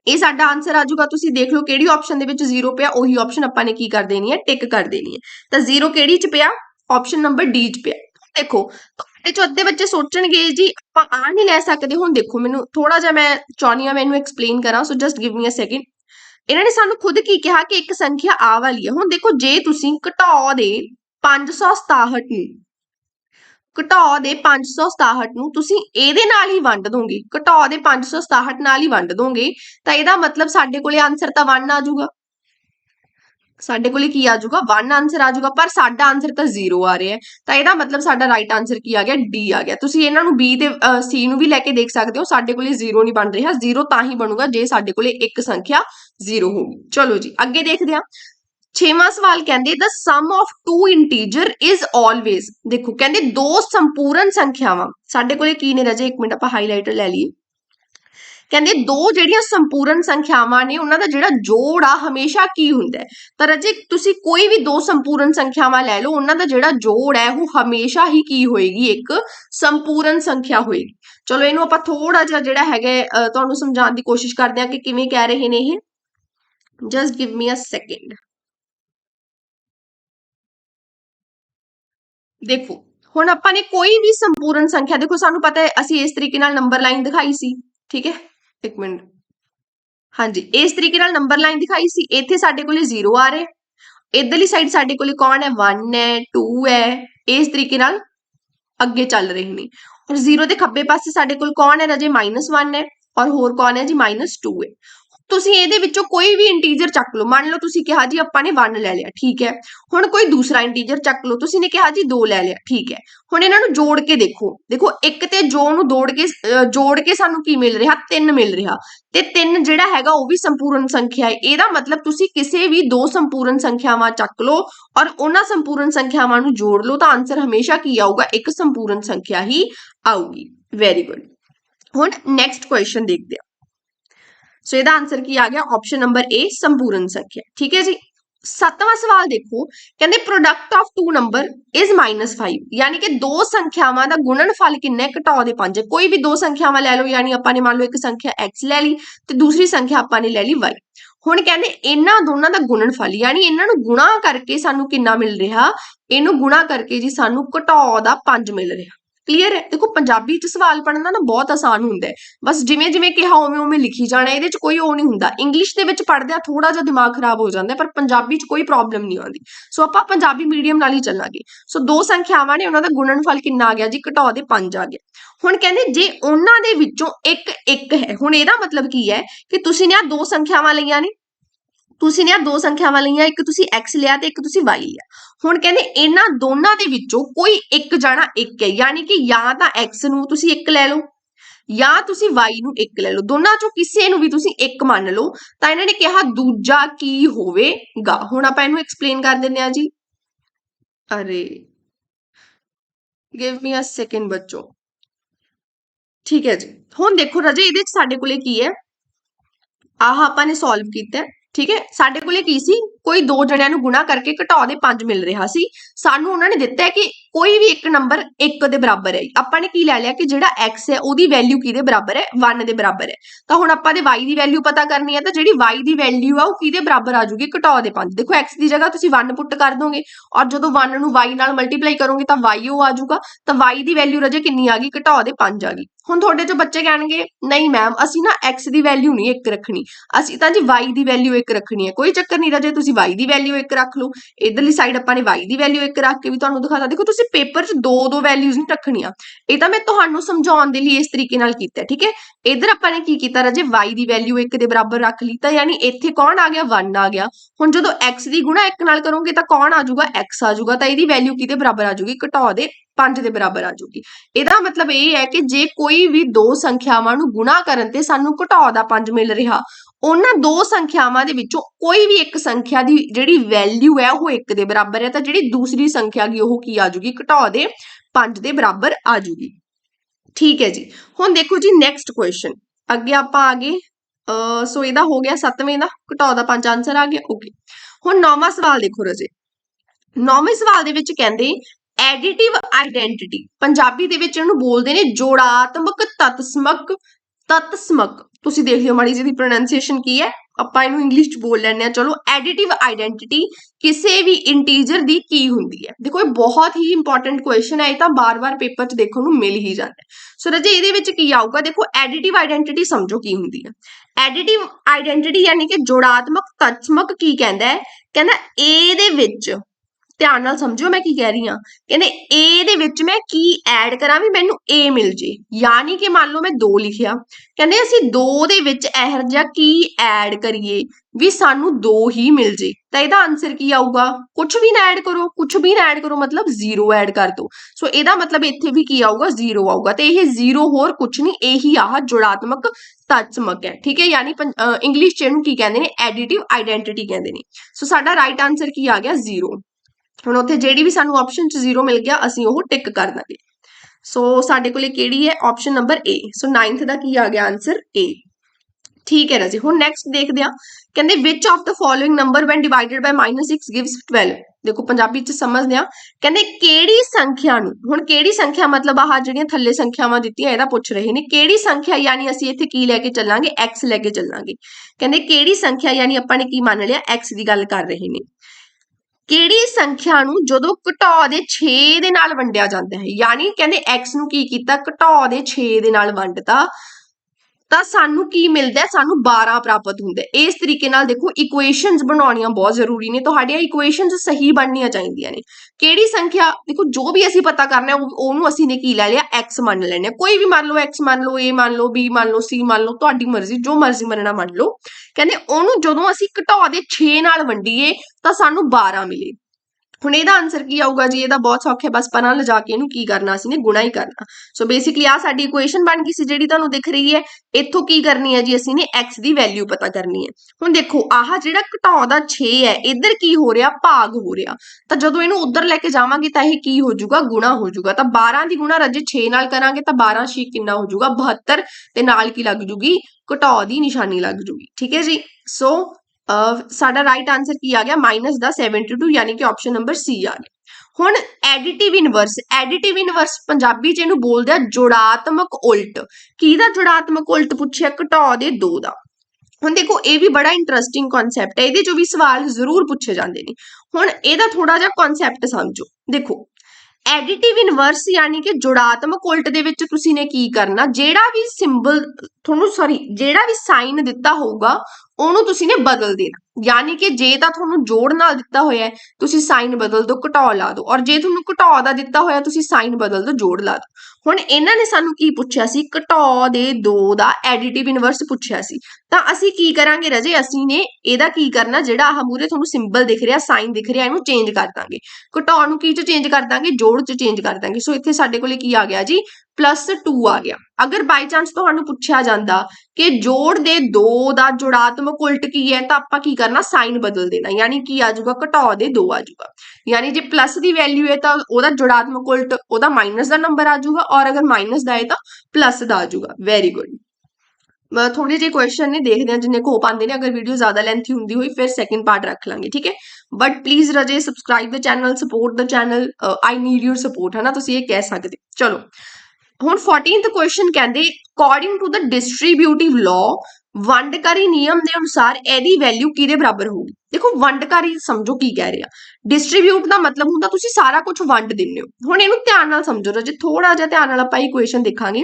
ਇਹ ਸਾਡਾ ਆਨਸਰ ਆ ਜਾਊਗਾ। ਤੁਸੀਂ ਦੇਖ ਲਓ ਕਿਹੜੀ ਆਪਸ਼ਨ ਦੇ ਵਿੱਚ 0 ਪਿਆ, ਉਹੀ ਆਪਸ਼ਨ ਆਪਾਂ ਨੇ ਕੀ ਕਰ ਦੇਣੀ ਹੈ? ਟਿਕ ਕਰ ਦੇਣੀ ਹੈ। ਤਾਂ 0 ਕਿਹੜੀ ਚ ਪਿਆ? ਆਪਸ਼ਨ ਨੰਬਰ ਡੀ ਚ ਪਿਆ। ਦੇਖੋ ਤੁਹਾਡੇ ਚੋਂ ਅੱਧੇ ਬੱਚੇ ਸੋਚਣਗੇ ਜੀ, ਆਪਾਂ ਆ ਨਹੀਂ ਲੈ ਸਕਦੇ। ਹੁਣ ਦੇਖੋ ਮੈਨੂੰ ਥੋੜਾ ਜਿਹਾ ਮੈਂ ਚਾਹਨੀ ਆ ਮੈਨੂੰ ਐਕਸਪਲੇਨ ਕਰਾਂ so just give me a second ਇਹਨਾਂ ਨੇ ਸਾਨੂੰ ਖੁਦ ਕੀ ਕਿਹਾ ਕਿ ਇੱਕ ਸੰਖਿਆ ਆ ਵਾਲੀ ਹੈ। ਹੁਣ ਦੇਖੋ ਜੇ ਤੁਸੀਂ ਘਟਾਓ ਦੇ 567 ਨੂੰ, ਘਟਾਓ ਦੇ 567 ਨੂੰ ਤੁਸੀਂ ਇਹਦੇ ਨਾਲ ਹੀ ਵੰਡ ਦੋਗੇ। ਘਟਾਓ ਦੇ 567 ਨਾਲ ਹੀ ਵੰਡ ਦੋਗੇ, ਤਾਂ ਇਹਦਾ ਮਤਲਬ ਸਾਡੇ ਕੋਲੇ ਆਨਸਰ ਤਾਂ 1 ਆ ਜਾਊਗਾ। ਸਾਡੇ ਕੋਲੇ ਕੀ ਆ ਜਾਊਗਾ? 1 ਆਨਸਰ ਆ ਜਾਊਗਾ, ਪਰ ਸਾਡਾ ਆਨਸਰ ਤਾਂ 0 ਆ ਰਿਹਾ ਹੈ। ਤਾਂ ਇਹਦਾ ਮਤਲਬ ਸਾਡਾ ਰਾਈਟ ਆਨਸਰ ਕੀ ਆ ਗਿਆ? ਡੀ ਆ ਗਿਆ। ਤੁਸੀਂ ਇਹਨਾਂ ਨੂੰ B ਤੇ C ਨੂੰ ਵੀ ਲੈ ਕੇ ਦੇਖ ਸਕਦੇ ਹੋ। ਸਾਡੇ ਕੋਲੇ 0 ਨਹੀਂ ਬਣ ਰਿਹਾ। 0 ਤਾਂ ਹੀ ਬਣੂਗਾ ਜੇ ਸਾਡੇ ਕੋਲੇ ਇੱਕ ਸੰਖਿਆ 0 ਹੋਊਗੀ ਚਲੋ ਜੀ, ਅੱਗੇ ਦੇਖਦੇ ਹਾਂ। ਛੇਵਾਂ ਸਵਾਲ ਕਹਿੰਦੇ ਦਾ sum of two integer is always ਦੇਖੋ, ਕਹਿੰਦੇ ਦੋ ਸੰਪੂਰਨ ਸੰਖਿਆਵਾਂ। ਸਾਡੇ ਕੋਲੇ ਕੀ ਨੇ ਰਜੇ? ਇੱਕ ਮਿੰਟ, ਆਪਾਂ ਹਾਈਲਾਈਟਰ ਲੈ ਲਈਏ। ਕਹਿੰਦੇ ਦੋ ਜਿਹੜੀਆਂ ਸੰਪੂਰਨ ਸੰਖਿਆਵਾਂ ਨੇ, ਉਹਨਾਂ ਦਾ ਜਿਹੜਾ ਜੋੜ ਆ ਹਮੇਸ਼ਾ ਕੀ ਹੁੰਦਾ ਹੈ? ਤਾਂ ਰਾਜੇ ਤੁਸੀਂ ਕੋਈ ਵੀ ਦੋ ਸੰਪੂਰਨ ਸੰਖਿਆਵਾਂ ਲੈ ਲਓ, ਉਹਨਾਂ ਦਾ ਜਿਹੜਾ ਜੋੜ ਹੈ, ਉਹ ਹਮੇਸ਼ਾ ਹੀ ਕੀ ਹੋਏਗੀ? ਇੱਕ ਸੰਪੂਰਨ ਸੰਖਿਆ ਹੋਏਗੀ। ਚਲੋ, ਇਹਨੂੰ ਆਪਾਂ ਥੋੜਾ ਜਿਹਾ ਜਿਹੜਾ ਹੈਗਾ ਤੁਹਾਨੂੰ ਸਮਝਾਉਣ ਦੀ ਕੋਸ਼ਿਸ਼ ਕਰਦੇ ਹਾਂ ਕਿ ਕਿਵੇਂ ਕਹਿ ਰਹੇ ਨੇ ਇਹ। Just give me a second ਦੇਖੋ, ਹੁਣ ਆਪਾਂ ਨੇ ਕੋਈ ਵੀ ਸੰਪੂਰਨ ਸੰਖਿਆ, ਦੇਖੋ, ਸਾਨੂੰ ਪਤਾ ਹੈ, ਅਸੀਂ ਇਸ ਤਰੀਕੇ ਨਾਲ ਨੰਬਰ ਲਾਈਨ ਦਿਖਾਈ ਸੀ, ਠੀਕ ਹੈ? ਇੱਕ ਮਿੰਟ। ਹਾਂਜੀ, ਇਸ ਤਰੀਕੇ ਨਾਲ ਨੰਬਰ ਲਾਈਨ ਦਿਖਾਈ ਸੀ। ਇੱਥੇ ਸਾਡੇ ਕੋਲੇ 0 ਆ ਰਹੇ। ਇਧਰਲੀ ਸਾਈਡ ਸਾਡੇ ਕੋਲੇ ਕੌਣ ਹੈ? 1 ਹੈ 2 ਹੈ। ਇਸ ਤਰੀਕੇ ਨਾਲ ਅੱਗੇ ਚੱਲ ਰਹੇ ਨੇ। ਔਰ 0 ਦੇ ਖੱਬੇ ਪਾਸੇ ਸਾਡੇ ਕੋਲ ਕੌਣ ਹੈ? ਰਾਜੇ -1 ਹੈ। ਔਰ ਹੋਰ ਕੌਣ ਹੈ? ਜੀ -2 ਹੈ। ਤੁਸੀਂ ਇਹਦੇ ਵਿੱਚੋਂ ਕੋਈ ਵੀ ਇੰਟੀਜਰ ਚੱਕ ਲਓ। ਮੰਨ ਲਓ ਤੁਸੀਂ ਕਿਹਾ ਜੀ ਆਪਾਂ ਨੇ 1 ਲੈ ਲਿਆ, ਠੀਕ ਹੈ। ਹੁਣ ਕੋਈ ਦੂਸਰਾ ਇੰਟੀਜਰ ਚੱਕ ਲਓ। ਤੁਸੀਂ ਨੇ ਕਿਹਾ ਜੀ 2 ਲੈ ਲਿਆ, ਠੀਕ ਹੈ। ਹੁਣ ਇਹਨਾਂ ਨੂੰ ਜੋੜ ਕੇ ਦੇਖੋ। ਦੇਖੋ, ਇੱਕ ਤੇ ਜੋ ਨੂੰ ਜੋੜ ਕੇ ਜੋੜ ਕੇ ਸਾਨੂੰ ਕੀ ਮਿਲ ਰਿਹਾ? 3 ਮਿਲ ਰਿਹਾ। ਤੇ 3 ਜਿਹੜਾ ਹੈਗਾ ਉਹ ਵੀ ਸੰਪੂਰਨ ਸੰਖਿਆ ਹੈ। ਇਹਦਾ ਮਤਲਬ ਤੁਸੀਂ ਕਿਸੇ ਵੀ ਦੋ ਸੰਪੂਰਨ ਸੰਖਿਆਵਾਂ ਚੱਕ ਲਓ ਔਰ ਉਹਨਾਂ ਸੰਪੂਰਨ ਸੰਖਿਆਵਾਂ ਨੂੰ ਜੋੜ ਲਓ ਤਾਂ ਆਨਸਰ ਹਮੇਸ਼ਾ ਕੀ ਆਊਗਾ? ਇੱਕ ਸੰਪੂਰਨ ਸੰਖਿਆ ਹੀ ਆਊਗੀ। ਵੈਰੀ ਗੁੱਡ ਹੁਣ ਨੈਕਸਟ ਕੁਐਸਚਨ ਦੇਖਦੇ ਹਾਂ। ਸੋ ਇਹਦਾ ਆਨਸਰ ਕੀ ਆ ਗਿਆ ਆਪਸ਼ਨ ਨੰਬਰ A ਸੰਪੂਰਨ ਸੰਖਿਆ ਠੀਕ ਹੈ ਜੀ ਸੱਤਵਾਂ ਸਵਾਲ ਦੇਖੋ ਕਹਿੰਦੇ product of two number is -5 ਯਾਨੀ ਕਿ ਦੋ ਸੰਖਿਆਵਾਂ ਦਾ ਗੁਣਨਫਲ ਕਿੰਨਾ ਹੈ ਘਟਾਓ ਦੇ 5 ਕੋਈ ਵੀ ਦੋ ਸੰਖਿਆਵਾਂ ਲੈ ਲਓ ਯਾਨੀ ਆਪਾਂ ਨੇ ਮੰਨ ਲਓ ਇੱਕ ਸੰਖਿਆ x ਲੈ ਲਈ ਤੇ ਦੂਸਰੀ ਸੰਖਿਆ ਆਪਾਂ ਨੇ ਲੈ ਲਈ y ਹੁਣ ਕਹਿੰਦੇ ਇਹਨਾਂ ਦੋਨਾਂ ਦਾ ਗੁਣਨਫਲ ਯਾਨੀ ਇਹਨਾਂ ਨੂੰ ਗੁਣਾ ਕਰਕੇ ਸਾਨੂੰ ਕਿੰਨਾ ਮਿਲ ਰਿਹਾ ਇਹਨੂੰ ਗੁਣਾ ਕਰਕੇ ਜੀ ਸਾਨੂੰ ਘਟਾਓ ਦਾ 5 ਮਿਲ ਰਿਹਾ ਕਲੀਅਰ ਹੈ। ਦੇਖੋ, ਪੰਜਾਬੀ ਚ ਸਵਾਲ ਪੜ੍ਹਨਾ ਨਾ ਬਹੁਤ ਆਸਾਨ ਹੁੰਦਾ ਹੈ। ਬਸ ਜਿਵੇਂ ਜਿਵੇਂ ਕਿਹਾ ਉਵੇਂ ਉਵੇਂ ਲਿਖੀ ਜਾਣਾ, ਇਹਦੇ ਚ ਕੋਈ ਉਹ ਨਹੀਂ ਹੁੰਦਾ। ਇੰਗਲਿਸ਼ ਦੇ ਵਿੱਚ ਪੜ੍ਹਦਿਆਂ ਥੋੜਾ ਜਿਹਾ ਦਿਮਾਗ ਖਰਾਬ ਹੋ ਜਾਂਦਾ ਪਰ ਪੰਜਾਬੀ ਚ ਕੋਈ ਪ੍ਰੋਬਲਮ ਨਹੀਂ ਆਉਂਦੀ। ਸੋ ਆਪਾਂ ਪੰਜਾਬੀ ਮੀਡੀਅਮ ਨਾਲ ਹੀ ਚੱਲਾਂਗੇ। ਸੋ ਦੋ ਸੰਖਿਆਵਾਂ ਨੇ, ਉਹਨਾਂ ਦਾ ਗੁਣਨਫਲ ਕਿੰਨਾ ਆ ਗਿਆ ਜੀ? ਘਟਾਓ ਦੇ 5 ਆ ਗਿਆ ਹੁਣ ਕਹਿੰਦੇ, ਜੇ ਉਹਨਾਂ ਦੇ ਵਿੱਚੋਂ ਇੱਕ ਇੱਕ ਹੈ, ਹੁਣ ਇਹਦਾ ਮਤਲਬ ਕੀ ਹੈ ਕਿ ਤੁਸੀਂ ਨੇ ਆ ਦੋ ਸੰਖਿਆਵਾਂ ਲਈਆਂ ਨੇ। ਤੁਸੀਂ ਨੇ ਆ ਦੋ ਸੰਖਿਆਵਾਂ ਲਈਆਂ ਇੱਕ ਤੁਸੀਂ x ਲਿਆ ਤੇ ਇੱਕ ਤੁਸੀਂ y ਲਿਆ। ਹੁਣ ਕਹਿੰਦੇ ਇਹਨਾਂ ਦੋਨਾਂ ਦੇ ਵਿੱਚੋਂ ਕੋਈ ਇੱਕ ਜਾਣਾ ਇੱਕ ਹੈ ਯਾਨੀ ਕਿ ਜਾਂ ਤਾਂ x ਨੂੰ ਤੁਸੀਂ ਇੱਕ ਲੈ ਲਓ ਜਾਂ ਤੁਸੀਂ y ਨੂੰ ਇੱਕ ਲੈ ਲਓ। ਦੋਨਾਂ ਚੋਂ ਕਿਸੇ ਨੂੰ ਵੀ ਤੁਸੀਂ ਇੱਕ ਮੰਨ ਲਓ ਤਾਂ ਇਹਨਾਂ ਨੇ ਕਿਹਾ ਦੂਜਾ ਕੀ ਹੋਵੇਗਾ? ਹੁਣ ਆਪਾਂ ਇਹਨੂੰ ਐਕਸਪਲੇਨ ਕਰ ਦਿੰਦੇ ਆ ਜੀ। ਅਰੇ ਗਿਵ ਮੀ ਅ ਸੈਕਿੰਡ ਬੱਚੋ। ਠੀਕ ਹੈ ਜੀ। ਹੁਣ ਦੇਖੋ ਰਾਜੇ ਇਹਦੇ ਚ ਸਾਡੇ ਕੋਲੇ ਕੀ ਹੈ? ਆਹ ਆਪਾਂ ਨੇ ਸੋਲਵ ਕੀਤਾ ਹੈ, ਠੀਕ ਹੈ? ਸਾਡੇ ਕੋਲੇ ਕੀ ਸੀ? ਕੋਈ ਦੋ ਜਣਿਆਂ ਨੂੰ ਗੁਣਾ ਕਰਕੇ ਘਟਾਓ ਦੇ 5 ਮਿਲ ਰਿਹਾ ਸੀ। ਸਾਨੂੰ ਉਹਨਾਂ ਨੇ ਦਿੱਤਾ ਹੈ ਕਿ ਕੋਈ ਵੀ ਇੱਕ ਨੰਬਰ 1 ਦੇ ਬਰਾਬਰ ਹੈ। ਆਪਾਂ ਨੇ ਕੀ ਲੈ ਲਿਆ ਕਿ ਜਿਹੜਾ x ਹੈ, ਉਹਦੀ ਵੈਲਿਊ ਕਿਹਦੇ ਬਰਾਬਰ ਹੈ? 1 ਦੇ ਬਰਾਬਰ ਹੈ। ਤਾਂ ਹੁਣ ਆਪਾਂ ਦੇ y ਦੀ ਵੈਲਿਊ ਪਤਾ ਕਰਨੀ ਹੈ, ਤਾਂ ਜਿਹੜੀ y ਦੀ ਵੈਲਿਊ ਆ, ਉਹ ਕਿਹਦੇ ਬਰਾਬਰ ਆ ਜਾਊਗੀ ਘਟਾਓ ਦੇ 5 ਦੇਖੋ, x ਦੀ ਜਗ੍ਹਾ ਤੁਸੀਂ 1 ਪੁੱਟ ਕਰ ਦੋਗੇ ਔਰ ਜਦੋਂ 1 ਨੂੰ y ਨਾਲ ਮਲਟੀਪਲਾਈ ਕਰੋਗੇ, ਤਾਂ y ਉਹ ਆ ਜਾਊਗਾ ਤਾਂ y ਦੀ ਵੈਲਿਊ ਰਜੇ ਕਿੰਨੀ ਆ ਗਈ? ਘਟਾਓ ਦੇ 5 ਆ ਗਈ। ਹੁਣ ਤੁਹਾਡੇ ਚੋਂ ਬੱਚੇ ਕਹਿਣਗੇ, ਨਹੀਂ ਮੈਮ ਅਸੀਂ ਨਾ x ਦੀ ਵੈਲਿਊ ਨਹੀਂ ਇੱਕ ਰੱਖਣੀ। ਅਸੀਂ ਤਾਂ ਜੀ y ਦੀ ਵੈਲਿਊ ਇੱਕ ਰੱਖਣੀ ਹੈ। ਕੋਈ ਚੱਕਰ ਨਹੀਂ, ਰਜੇ ਤੁਸੀਂ y ਦੀ ਵੈਲਿਊ ਇੱਕ ਰੱਖ ਲਓ। ਇਧਰਲੀ ਸਾਈਡ ਆਪਾਂ ਨੇ y ਦੀ ਵੈਲਿਊ ਇੱਕ ਰੱਖ ਕੇ ਵੀ ਤੁਹਾਨੂੰ ਦਿਖਾਤਾ। ਦੇਖੋ, ਤੁਸੀਂ ਪੇਪਰ 'ਚ ਦੋ ਦੋ ਵੈਲਿਊਜ਼ ਨਹੀਂ ਰੱਖਣੀਆਂ। ਇਹ ਤਾਂ ਮੈਂ ਤੁਹਾਨੂੰ ਸਮਝਾਉਣ ਦੇ ਲਈ ਇਸ ਤਰੀਕੇ ਨਾਲ ਕੀਤਾ, ਠੀਕ ਹੈ? ਇਧਰ ਆਪਾਂ ਨੇ ਕੀ ਕੀਤਾ ਰਜੇ? y ਦੀ ਵੈਲਿਊ ਇੱਕ ਦੇ ਬਰਾਬਰ ਰੱਖ ਲਈ ਤਾਂ ਯਾਨੀ ਇੱਥੇ ਕੌਣ ਆ ਗਿਆ? 1 ਆ ਗਿਆ। ਹੁਣ ਜਦੋਂ x ਦੀ ਗੁਣਾ 1 ਨਾਲ ਕਰੋਗੇ ਤਾਂ ਕੌਣ ਆ ਜਾਊਗਾ? x ਆ ਜਾਊਗਾ। ਤਾਂ ਇਹਦੀ ਵੈਲਿਊ ਕਿਹਦੇ ਬਰਾਬਰ ਆ ਜਾਊਗੀ? ਘਟਾਓ ਦੇ 5 ਦੇ ਬਰਾਬਰ ਆ ਜਾਊਗੀ। ਇਹਦਾ ਮਤਲਬ ਇਹ ਹੈ ਕਿ ਜੇ ਕੋਈ ਵੀ ਦੋ ਸੰਖਿਆਵਾਂ ਨੂੰ ਗੁਣਾ ਕਰਨ ਤੇ ਸਾਨੂੰ ਘਟਾਓ ਦਾ 5 ਮਿਲ ਰਿਹਾ ਉਹਨਾਂ ਦੋ ਸੰਖਿਆਵਾਂ ਦੇ ਵਿੱਚੋਂ ਕੋਈ ਵੀ ਇੱਕ ਸੰਖਿਆ ਦੀ ਜਿਹੜੀ ਵੈਲਿਊ ਹੈ ਉਹ 1 ਦੇ ਬਰਾਬਰ ਹੈ, ਤਾਂ ਜਿਹੜੀ ਦੂਸਰੀ ਸੰਖਿਆ ਗਈ ਉਹ ਕੀ ਆ ਜਾਊਗੀ? ਘਟਾਓ ਦੇ 5 ਦੇ ਬਰਾਬਰ ਆ ਜੂਗੀ ਠੀਕ ਹੈ ਜੀ। ਹੁਣ ਦੇਖੋ ਜੀ ਨੈਕਸਟ ਕੁਐਸਚਨ ਅੱਗੇ ਆਪਾਂ ਆ ਗਏ। ਅਹ ਸੋ ਇਹਦਾ ਹੋ ਗਿਆ 7ਵੇਂ ਦਾ। ਘਟਾਓ ਦਾ 5 ਆਨਸਰ ਆ ਗਿਆ ਓਕੇ ਹੁਣ ਨੌਵਾਂ ਸਵਾਲ ਦੇਖੋ ਰਜੇ। ਨੌਵੇਂ ਸਵਾਲ ਦੇ ਵਿੱਚ ਕਹਿੰਦੇ ਐਡੀਟਿਵ ਆਇਡੈਂਟੀਟੀ ਪੰਜਾਬੀ ਦੇ ਵਿੱਚ ਇਹਨੂੰ ਬੋਲਦੇ ਨੇ ਜੋੜਾਤਮਕ, ਤਤਸਮਕ ਤਤਸਮਕ। ਤੁਸੀਂ ਦੇਖ ਲਿਓ ਮਾੜੀ ਜੀ ਦੀ ਪ੍ਰੋਨਾਂਸੀਏਸ਼ਨ ਕੀ ਹੈ। ਆਪਾਂ ਇਹਨੂੰ ਇੰਗਲਿਸ਼ ਚ ਬੋਲ ਲੈਂਦੇ ਆ ਚਲੋ ਐਡੀਟਿਵ ਆਇਡੈਂਟੀਟੀ ਕਿਸੇ ਵੀ ਇੰਟੀਜਰ ਦੀ ਕੀ ਹੁੰਦੀ ਹੈ। ਦੇਖੋ, ਇਹ ਬਹੁਤ ਹੀ ਇੰਪੋਰਟੈਂਟ ਕੁਐਸਚਨ ਹੈ। ਇਹ ਤਾਂ ਬਾਰ-ਬਾਰ ਪੇਪਰ 'ਚ ਦੇਖਣ ਨੂੰ ਮਿਲ ਹੀ ਜਾਂਦਾ ਸੋ ਰਜੇ, ਇਹਦੇ ਵਿੱਚ ਕੀ ਆਊਗਾ? ਦੇਖੋ ਐਡੀਟਿਵ ਆਇਡੈਂਟੀਟੀ ਸਮਝੋ ਕੀ ਹੁੰਦੀ ਹੈ। ਐਡੀਟਿਵ ਆਇਡੈਂਟੀਟੀ ਯਾਨੀ ਕਿ ਜੋੜਾਤਮਕ ਤਤਸਮਕ ਕੀ ਕਹਿੰਦਾ ਹੈ? ਕਹਿੰਦਾ A ਦੇ ਵਿੱਚ ਧਿਆਨ ਨਾਲ ਸਮਝੋ ਮੈਂ ਕੀ ਕਹਿ ਰਹੀ ਹਾਂ। ਕਹਿੰਦੇ A ਦੇ ਵਿੱਚ ਮੈਂ ਕੀ ਐਡ ਕਰਾਂ ਵੀ ਮੈਨੂੰ A ਮਿਲ ਜੇ। ਯਾਨੀ ਕਿ ਮੰਨ ਲਓ ਮੈਂ 2 ਲਿਖਿਆ। ਕਹਿੰਦੇ ਅਸੀਂ 2 ਦੇ ਵਿੱਚ ਇਹੋ ਜਿਹਾ ਕੀ ਐਡ ਕਰੀਏ ਵੀ ਸਾਨੂੰ 2 ਹੀ ਮਿਲ ਜੇ। ਤਾਂ ਇਹਦਾ ਆਨਸਰ ਕੀ ਆਊਗਾ? ਕੁਝ ਵੀ ਨਾ ਐਡ ਕਰੋ। ਕੁਝ ਵੀ ਨਾ ਐਡ ਕਰੋ ਮਤਲਬ 0 ਐਡ ਕਰ ਦਿਓ। ਸੋ ਇਹਦਾ ਮਤਲਬ ਇੱਥੇ ਵੀ ਕੀ ਆਊਗਾ? 0 ਆਊਗਾ। ਤੇ ਇਹ 0 ਹੋਰ ਕੁਝ ਨਹੀਂ, ਇਹੀ ਆਹ ਜੋੜਾਤਮਕ ਤਤਸਮਕ ਹੈ। ਠੀਕ ਹੈ? ਯਾਨੀ ਇੰਗਲਿਸ਼ ਚ ਇਹਨੂੰ ਕੀ ਕਹਿੰਦੇ ਨੇ? ਐਡੀਟਿਵ ਆਇਡੈਂਟੀਟੀ ਕਹਿੰਦੇ ਨੇ। ਸੋ ਸਾਡਾ ਰਾਈਟ ਆਨਸਰ ਕੀ ਆ ਗਿਆ? 0 ਹੁਣ ਉੱਥੇ ਜਿਹੜੀ ਵੀ ਸਾਨੂੰ ਆਪਸ਼ਨ ਚ 0 ਮਿਲ ਗਿਆ, ਅਸੀਂ ਉਹ ਟਿਕ ਕਰ ਦਾਂਗੇ। ਸੋ ਸਾਡੇ ਕੋਲੇ ਕਿਹੜੀ ਹੈ? Option number A so 9th ਦਾ ਕੀ ਆ ਗਿਆ ਆਨਸਰ A ਠੀਕ ਹੈ ਰਾਜੀ, ਹੁਣ ਨੈਕਸਟ ਦੇਖਦੇ ਹਾਂ। ਕਹਿੰਦੇ, which of the following number when divided by minus 6 gives 12 ਦੇਖੋ, ਪੰਜਾਬੀ ਚ ਸਮਝਦੇ ਹਾਂ। ਕਹਿੰਦੇ, ਕਿਹੜੀ ਸੰਖਿਆ ਨੂੰ, ਹੁਣ ਕਿਹੜੀ ਸੰਖਿਆ ਮਤਲਬ ਆਹ ਜਿਹੜੀਆਂ ਥੱਲੇ ਸੰਖਿਆਵਾਂ ਦਿੱਤੀਆਂ, ਇਹਦਾ ਪੁੱਛ ਰਹੇ ਨੇ। ਕਿਹੜੀ ਸੰਖਿਆ ਯਾਨੀ ਅਸੀਂ ਇੱਥੇ ਕੀ ਲੈ ਕੇ ਚੱਲਾਂਗੇ? X ਲੈ ਕੇ ਚੱਲਾਂਗੇ। ਕਹਿੰਦੇ, ਕਿਹੜੀ ਸੰਖਿਆ ਯਾਨੀ ਆਪਾਂ ਨੇ ਕੀ ਮੰਨ ਲਿਆ? X ਦੀ ਗੱਲ ਕਰ ਰਹੇ ਨੇ। ਕਿਹੜੀ ਸੰਖਿਆ ਨੂੰ ਜਦੋਂ ਘਟਾ ਦੇ 6 ਦੇ ਨਾਲ ਵੰਡਿਆ ਜਾਂਦਾ ਹੈ? ਯਾਨੀ ਕਹਿੰਦੇ x ਨੂੰ ਕੀ ਕੀਤਾ? ਘਟਾ ਦੇ 6 ਦੇ ਨਾਲ ਵੰਡਤਾ। ਤਾਂ ਸਾਨੂੰ ਕੀ ਮਿਲਦਾ ਹੈ? ਸਾਨੂੰ 12 ਪ੍ਰਾਪਤ ਹੁੰਦਾ। ਹੈ ਇਸ ਤਰੀਕੇ ਨਾਲ ਦੇਖੋ ਇਕੁਏਸ਼ਨਸ ਬਣਾਉਣੀਆਂ ਬਹੁਤ ਜ਼ਰੂਰੀ ਨੇ। ਤੁਹਾਡੀਆਂ ਇਕੁਏਸ਼ਨਸ ਸਹੀ ਬਣਨੀਆਂ ਚਾਹੀਦੀਆਂ ਨੇ। ਕਿਹੜੀ ਸੰਖਿਆ? ਦੇਖੋ, ਜੋ ਵੀ ਅਸੀਂ ਪਤਾ ਕਰਨਾ ਹੈ ਉਹਨੂੰ ਅਸੀਂ ਨੇ ਕੀ ਲੈ ਲਿਆ? X ਮੰਨ ਲੈਣਾ ਕੋਈ ਵੀ ਮੰਨ ਲਓ, x ਮੰਨ ਲਓ, a ਮੰਨ ਲਓ, b ਮੰਨ ਲਓ, c ਮੰਨ ਲਓ, ਤੁਹਾਡੀ ਮਰਜ਼ੀ, ਜੋ ਮਰਜ਼ੀ ਮੰਨਣਾ ਮੰਨ ਲਓ। ਕਹਿੰਦੇ ਉਹਨੂੰ ਜਦੋਂ ਅਸੀਂ ਘਟਾ ਦੇ 6 ਨਾਲ ਵੰਡੀਏ, ਤਾਂ ਸਾਨੂੰ 12 ਮਿਲੇ। ਹੁਣ ਇਹਦਾ ਆਨਸਰ ਕੀ ਆਊਗਾ ਜੀ? ਇਹਦਾ ਬਹੁਤ ਸੌਖਾ ਹੈ, ਬਸ ਪਰਾਂ ਲਿਜਾ ਕੇ ਇਹਨੂੰ ਕੀ ਕਰਨਾ, ਅਸੀਂ ਨੇ ਗੁਣਾ ਹੀ ਕਰਨਾ। ਸੋ ਬੇਸਿਕਲੀ ਆ ਸਾਡੀ ਇਕੁਏਸ਼ਨ ਬਣ ਗਈ ਸੀ ਜਿਹੜੀ ਤੁਹਾਨੂੰ ਦਿਖ ਰਹੀ ਹੈ। ਇੱਥੋਂ ਕੀ ਕਰਨੀ ਹੈ ਜੀ? ਅਸੀਂ ਨੇ x ਦੀ ਵੈਲਿਊ ਪਤਾ ਕਰਨੀ ਹੈ। ਹੁਣ ਦੇਖੋ, ਆਹ ਜਿਹੜਾ ਘਟਾਓ ਦਾ 6 ਹੈ, ਇੱਧਰ ਕੀ ਹੋ ਰਿਹਾ? ਭਾਗ ਹੋ ਰਿਹਾ। ਤਾਂ ਜਦੋਂ ਇਹਨੂੰ ਉੱਧਰ ਲੈ ਕੇ ਜਾਵਾਂਗੇ ਤਾਂ ਇਹ ਕੀ ਹੋ ਜਾਊਗਾ? ਗੁਣਾ ਹੋ ਜਾਊਗਾ। ਤਾਂ 12 ਦੀ ਗੁਣਾ ਰੱਜੇ 6 ਨਾਲ ਕਰਾਂਗੇ ਤਾਂ 12 6 ਕਿੰਨਾ ਹੋ ਜਾਊਗਾ? 72 ਤੇ ਨਾਲ ਕੀ ਲੱਗ ਜੂਗੀ? ਘਟਾਓ ਦੀ ਨਿਸ਼ਾਨੀ ਲੱਗ ਜੂਗੀ। ਠੀਕ ਹੈ ਜੀ? ਸੋ ਸਾਡਾ ਰਾਈਟ ਆਨਸਰ ਕੀ ਆ ਗਿਆ? ਮਾਈਨਸ ਦਾ 72 ਯਾਨੀ ਕਿ ਆਪਸ਼ਨ ਨੰਬਰ ਸੀ ਆ ਗਿਆ। ਹੁਣ additive inverse additive inverse Punjabi ਚ ਇਹਨੂੰ ਬੋਲਦੇ ਆ ਜੋੜਾਤਮਕ ਉਲਟ। ਕਿਹਦਾ ਜੋੜਾਤਮਕ ਉਲਟ ਪੁੱਛਿਆ? ਘਟਾਓ ਦੇ ਦੋ ਦਾ। ਹੁਣ ਦੇਖੋ, ਇਹ ਵੀ ਬੜਾ ਇੰਟਰਸਟਿੰਗ ਕਨਸੈਪਟ ਹੈ ਇਹਦੇ ਚੋਂ ਵੀ ਸਵਾਲ ਜ਼ਰੂਰ ਪੁੱਛੇ ਜਾਂਦੇ ਨੇ। ਹੁਣ ਇਹਦਾ ਥੋੜਾ ਜਿਹਾ ਕਨਸੈਪਟ ਸਮਝੋ। ਦੇਖੋ ਐਡੀਟਿਵ ਇਨਵਰਸ ਯਾਨੀ ਕਿ ਜੋੜਾਤਮਕ ਉਲਟ ਦੇ ਵਿੱਚ ਤੁਸੀਂ ਨੇ ਕੀ ਕਰਨਾ, ਜਿਹੜਾ ਵੀ ਸਿੰਬਲ ਤੁਹਾਨੂੰ ਸੌਰੀ ਜਿਹੜਾ ਵੀ ਸਾਈਨ ਦਿੱਤਾ ਹੋਊਗਾ, ਉਹਨੂੰ ਤੁਸੀਂ ਨੇ ਬਦਲ ਦੇਣਾ। ਯਾਨੀ ਕਿ ਜੇ ਤਾਂ ਤੁਹਾਨੂੰ ਜੋੜ ਨਾਲ ਦਿੱਤਾ ਹੋਇਆ ਤੁਸੀਂ ਸਾਈਨ ਬਦਲ ਦਿਓ, ਘਟਾਓ ਲਾ ਦਿਓ। ਔਰ ਜੇ ਤੁਹਾਨੂੰ ਘਟਾਓ ਦਾ ਦਿੱਤਾ ਹੋਇਆ, ਤੁਸੀਂ ਸਾਈਨ ਬਦਲ ਦਿਓ, ਜੋੜ ਲਾ ਦਿਓ। ਹੁਣ ਇਹਨਾਂ ਨੇ ਸਾਨੂੰ ਕੀ ਪੁੱਛਿਆ ਸੀ? ਘਟਾਓ ਦੇ 2 ਦਾ ਐਡੀਟਿਵ ਇਨਵਰਸ ਪੁੱਛਿਆ ਸੀ। ਤਾਂ ਅਸੀਂ ਕੀ ਕਰਾਂਗੇ ਰਜੇ? ਅਸੀਂ ਨੇ ਇਹਦਾ ਕੀ ਕਰਨਾ? ਜਿਹੜਾ ਆਹ ਮੂਰੇ ਤੁਹਾਨੂੰ ਸਿੰਬਲ ਦਿਖ ਰਿਹਾ ਸਾਈਨ ਦਿਖ ਰਿਹਾ, ਇਹਨੂੰ ਚੇਂਜ ਕਰ ਦਾਂਗੇ। ਘਟਾਓ ਨੂੰ ਕੀ ਚ ਚੇਂਜ ਕਰ ਦਾਂਗੇ? ਜੋੜ ਚ ਚੇਂਜ ਕਰ ਦਾਂਗੇ। ਸੋ ਇੱਥੇ ਸਾਡੇ ਕੋਲੇ ਕੀ ਆ ਗਿਆ ਜੀ? ਪਲੱਸ 2 ਆ ਗਿਆ। ਅਗਰ ਬਾਈ ਚਾਂਸ ਤੁਹਾਨੂੰ ਪੁੱਛਿਆ ਜਾਂਦਾ ਕਿ ਜੋੜ ਦੇ 2 ਦਾ ਜੋੜਾਤਮਕ ਉਲਟ ਕੀ ਹੈ, ਤਾਂ ਆਪਾਂ ਕੀ ਕਰਨਾ? ਸਾਈਨ ਬਦਲ ਦੇਣਾ। ਯਾਨੀ ਕੀ ਆ ਜਾਊਗਾ, ਘਟਾਓ ਦੇ 2 ਆ ਜਾਊਗਾ। ਯਾਨੀ ਜੇ ਪਲੱਸ ਦੀ ਵੈਲਿਊ ਹੈ, ਤਾਂ ਉਹਦਾ ਜੋੜਾਤਮਕ ਉਲਟ, ਉਹਦਾ ਮਾਈਨਸ ਦਾ ਨੰਬਰ ਆ ਜਾਊਗਾ ਔਰ ਅਗਰ ਮਾਈਨਸ ਦਾ ਹੈ, ਤਾਂ ਪਲੱਸ ਦਾ ਆ ਜਾਊਗਾ। ਵੈਰੀ ਗੁੱਡ ਮੈਂ ਥੋੜੇ ਜਿਹੇ ਕੁਐਸਚਨ ਨੇ ਦੇਖਦੇ ਹਾਂ, ਜਿੰਨੇ ਕੋ ਹੋ ਪਾਉਂਦੇ ਨੇ। ਅਗਰ ਵੀਡੀਓ ਜ਼ਿਆਦਾ ਲੈਂਥੀ ਹੁੰਦੀ ਹੋਈ, ਫਿਰ ਸੈਕਿੰਡ ਪਾਰਟ ਰੱਖ ਲਾਂਗੇ, ਠੀਕ ਹੈ? But please ਰਜੇ subscribe the channel support the channel I need your support ਹੈ ਨਾ ਤੁਸੀਂ ਇਹ ਕਹਿ ਸਕਦੇ। ਚਲੋ। ਹੁਣ 14th ਕੁਐਸਚਨ ਕਹਿੰਦੇ according to the distributive law ਵੰਡਕਾਰੀ ਨਿਯਮ ਦੇ ਅਨੁਸਾਰ ਇਹਦੀ ਵੈਲਿਊ ਕਿਹਦੇ ਬਰਾਬਰ ਹੋਊਗੀ? ਦੇਖੋ, ਵੰਡਕਾਰੀ ਸਮਝੋ ਕੀ ਕਹਿ ਰਿਹਾ। ਡਿਸਟ੍ਰੀਬਿਊਟ ਦਾ ਮਤਲਬ ਹੁੰਦਾ ਤੁਸੀਂ ਸਾਰਾ ਕੁਝ ਵੰਡ ਦਿੰਦੇ ਹੋ। ਹੁਣ ਇਹਨੂੰ ਧਿਆਨ ਨਾਲ ਸਮਝੋ ਰਜੇ ਥੋੜਾ ਜਿਹਾ ਧਿਆਨ ਨਾਲ ਆਪਾਂ ਇਕੁਏਸ਼ਨ ਦੇਖਾਂਗੇ।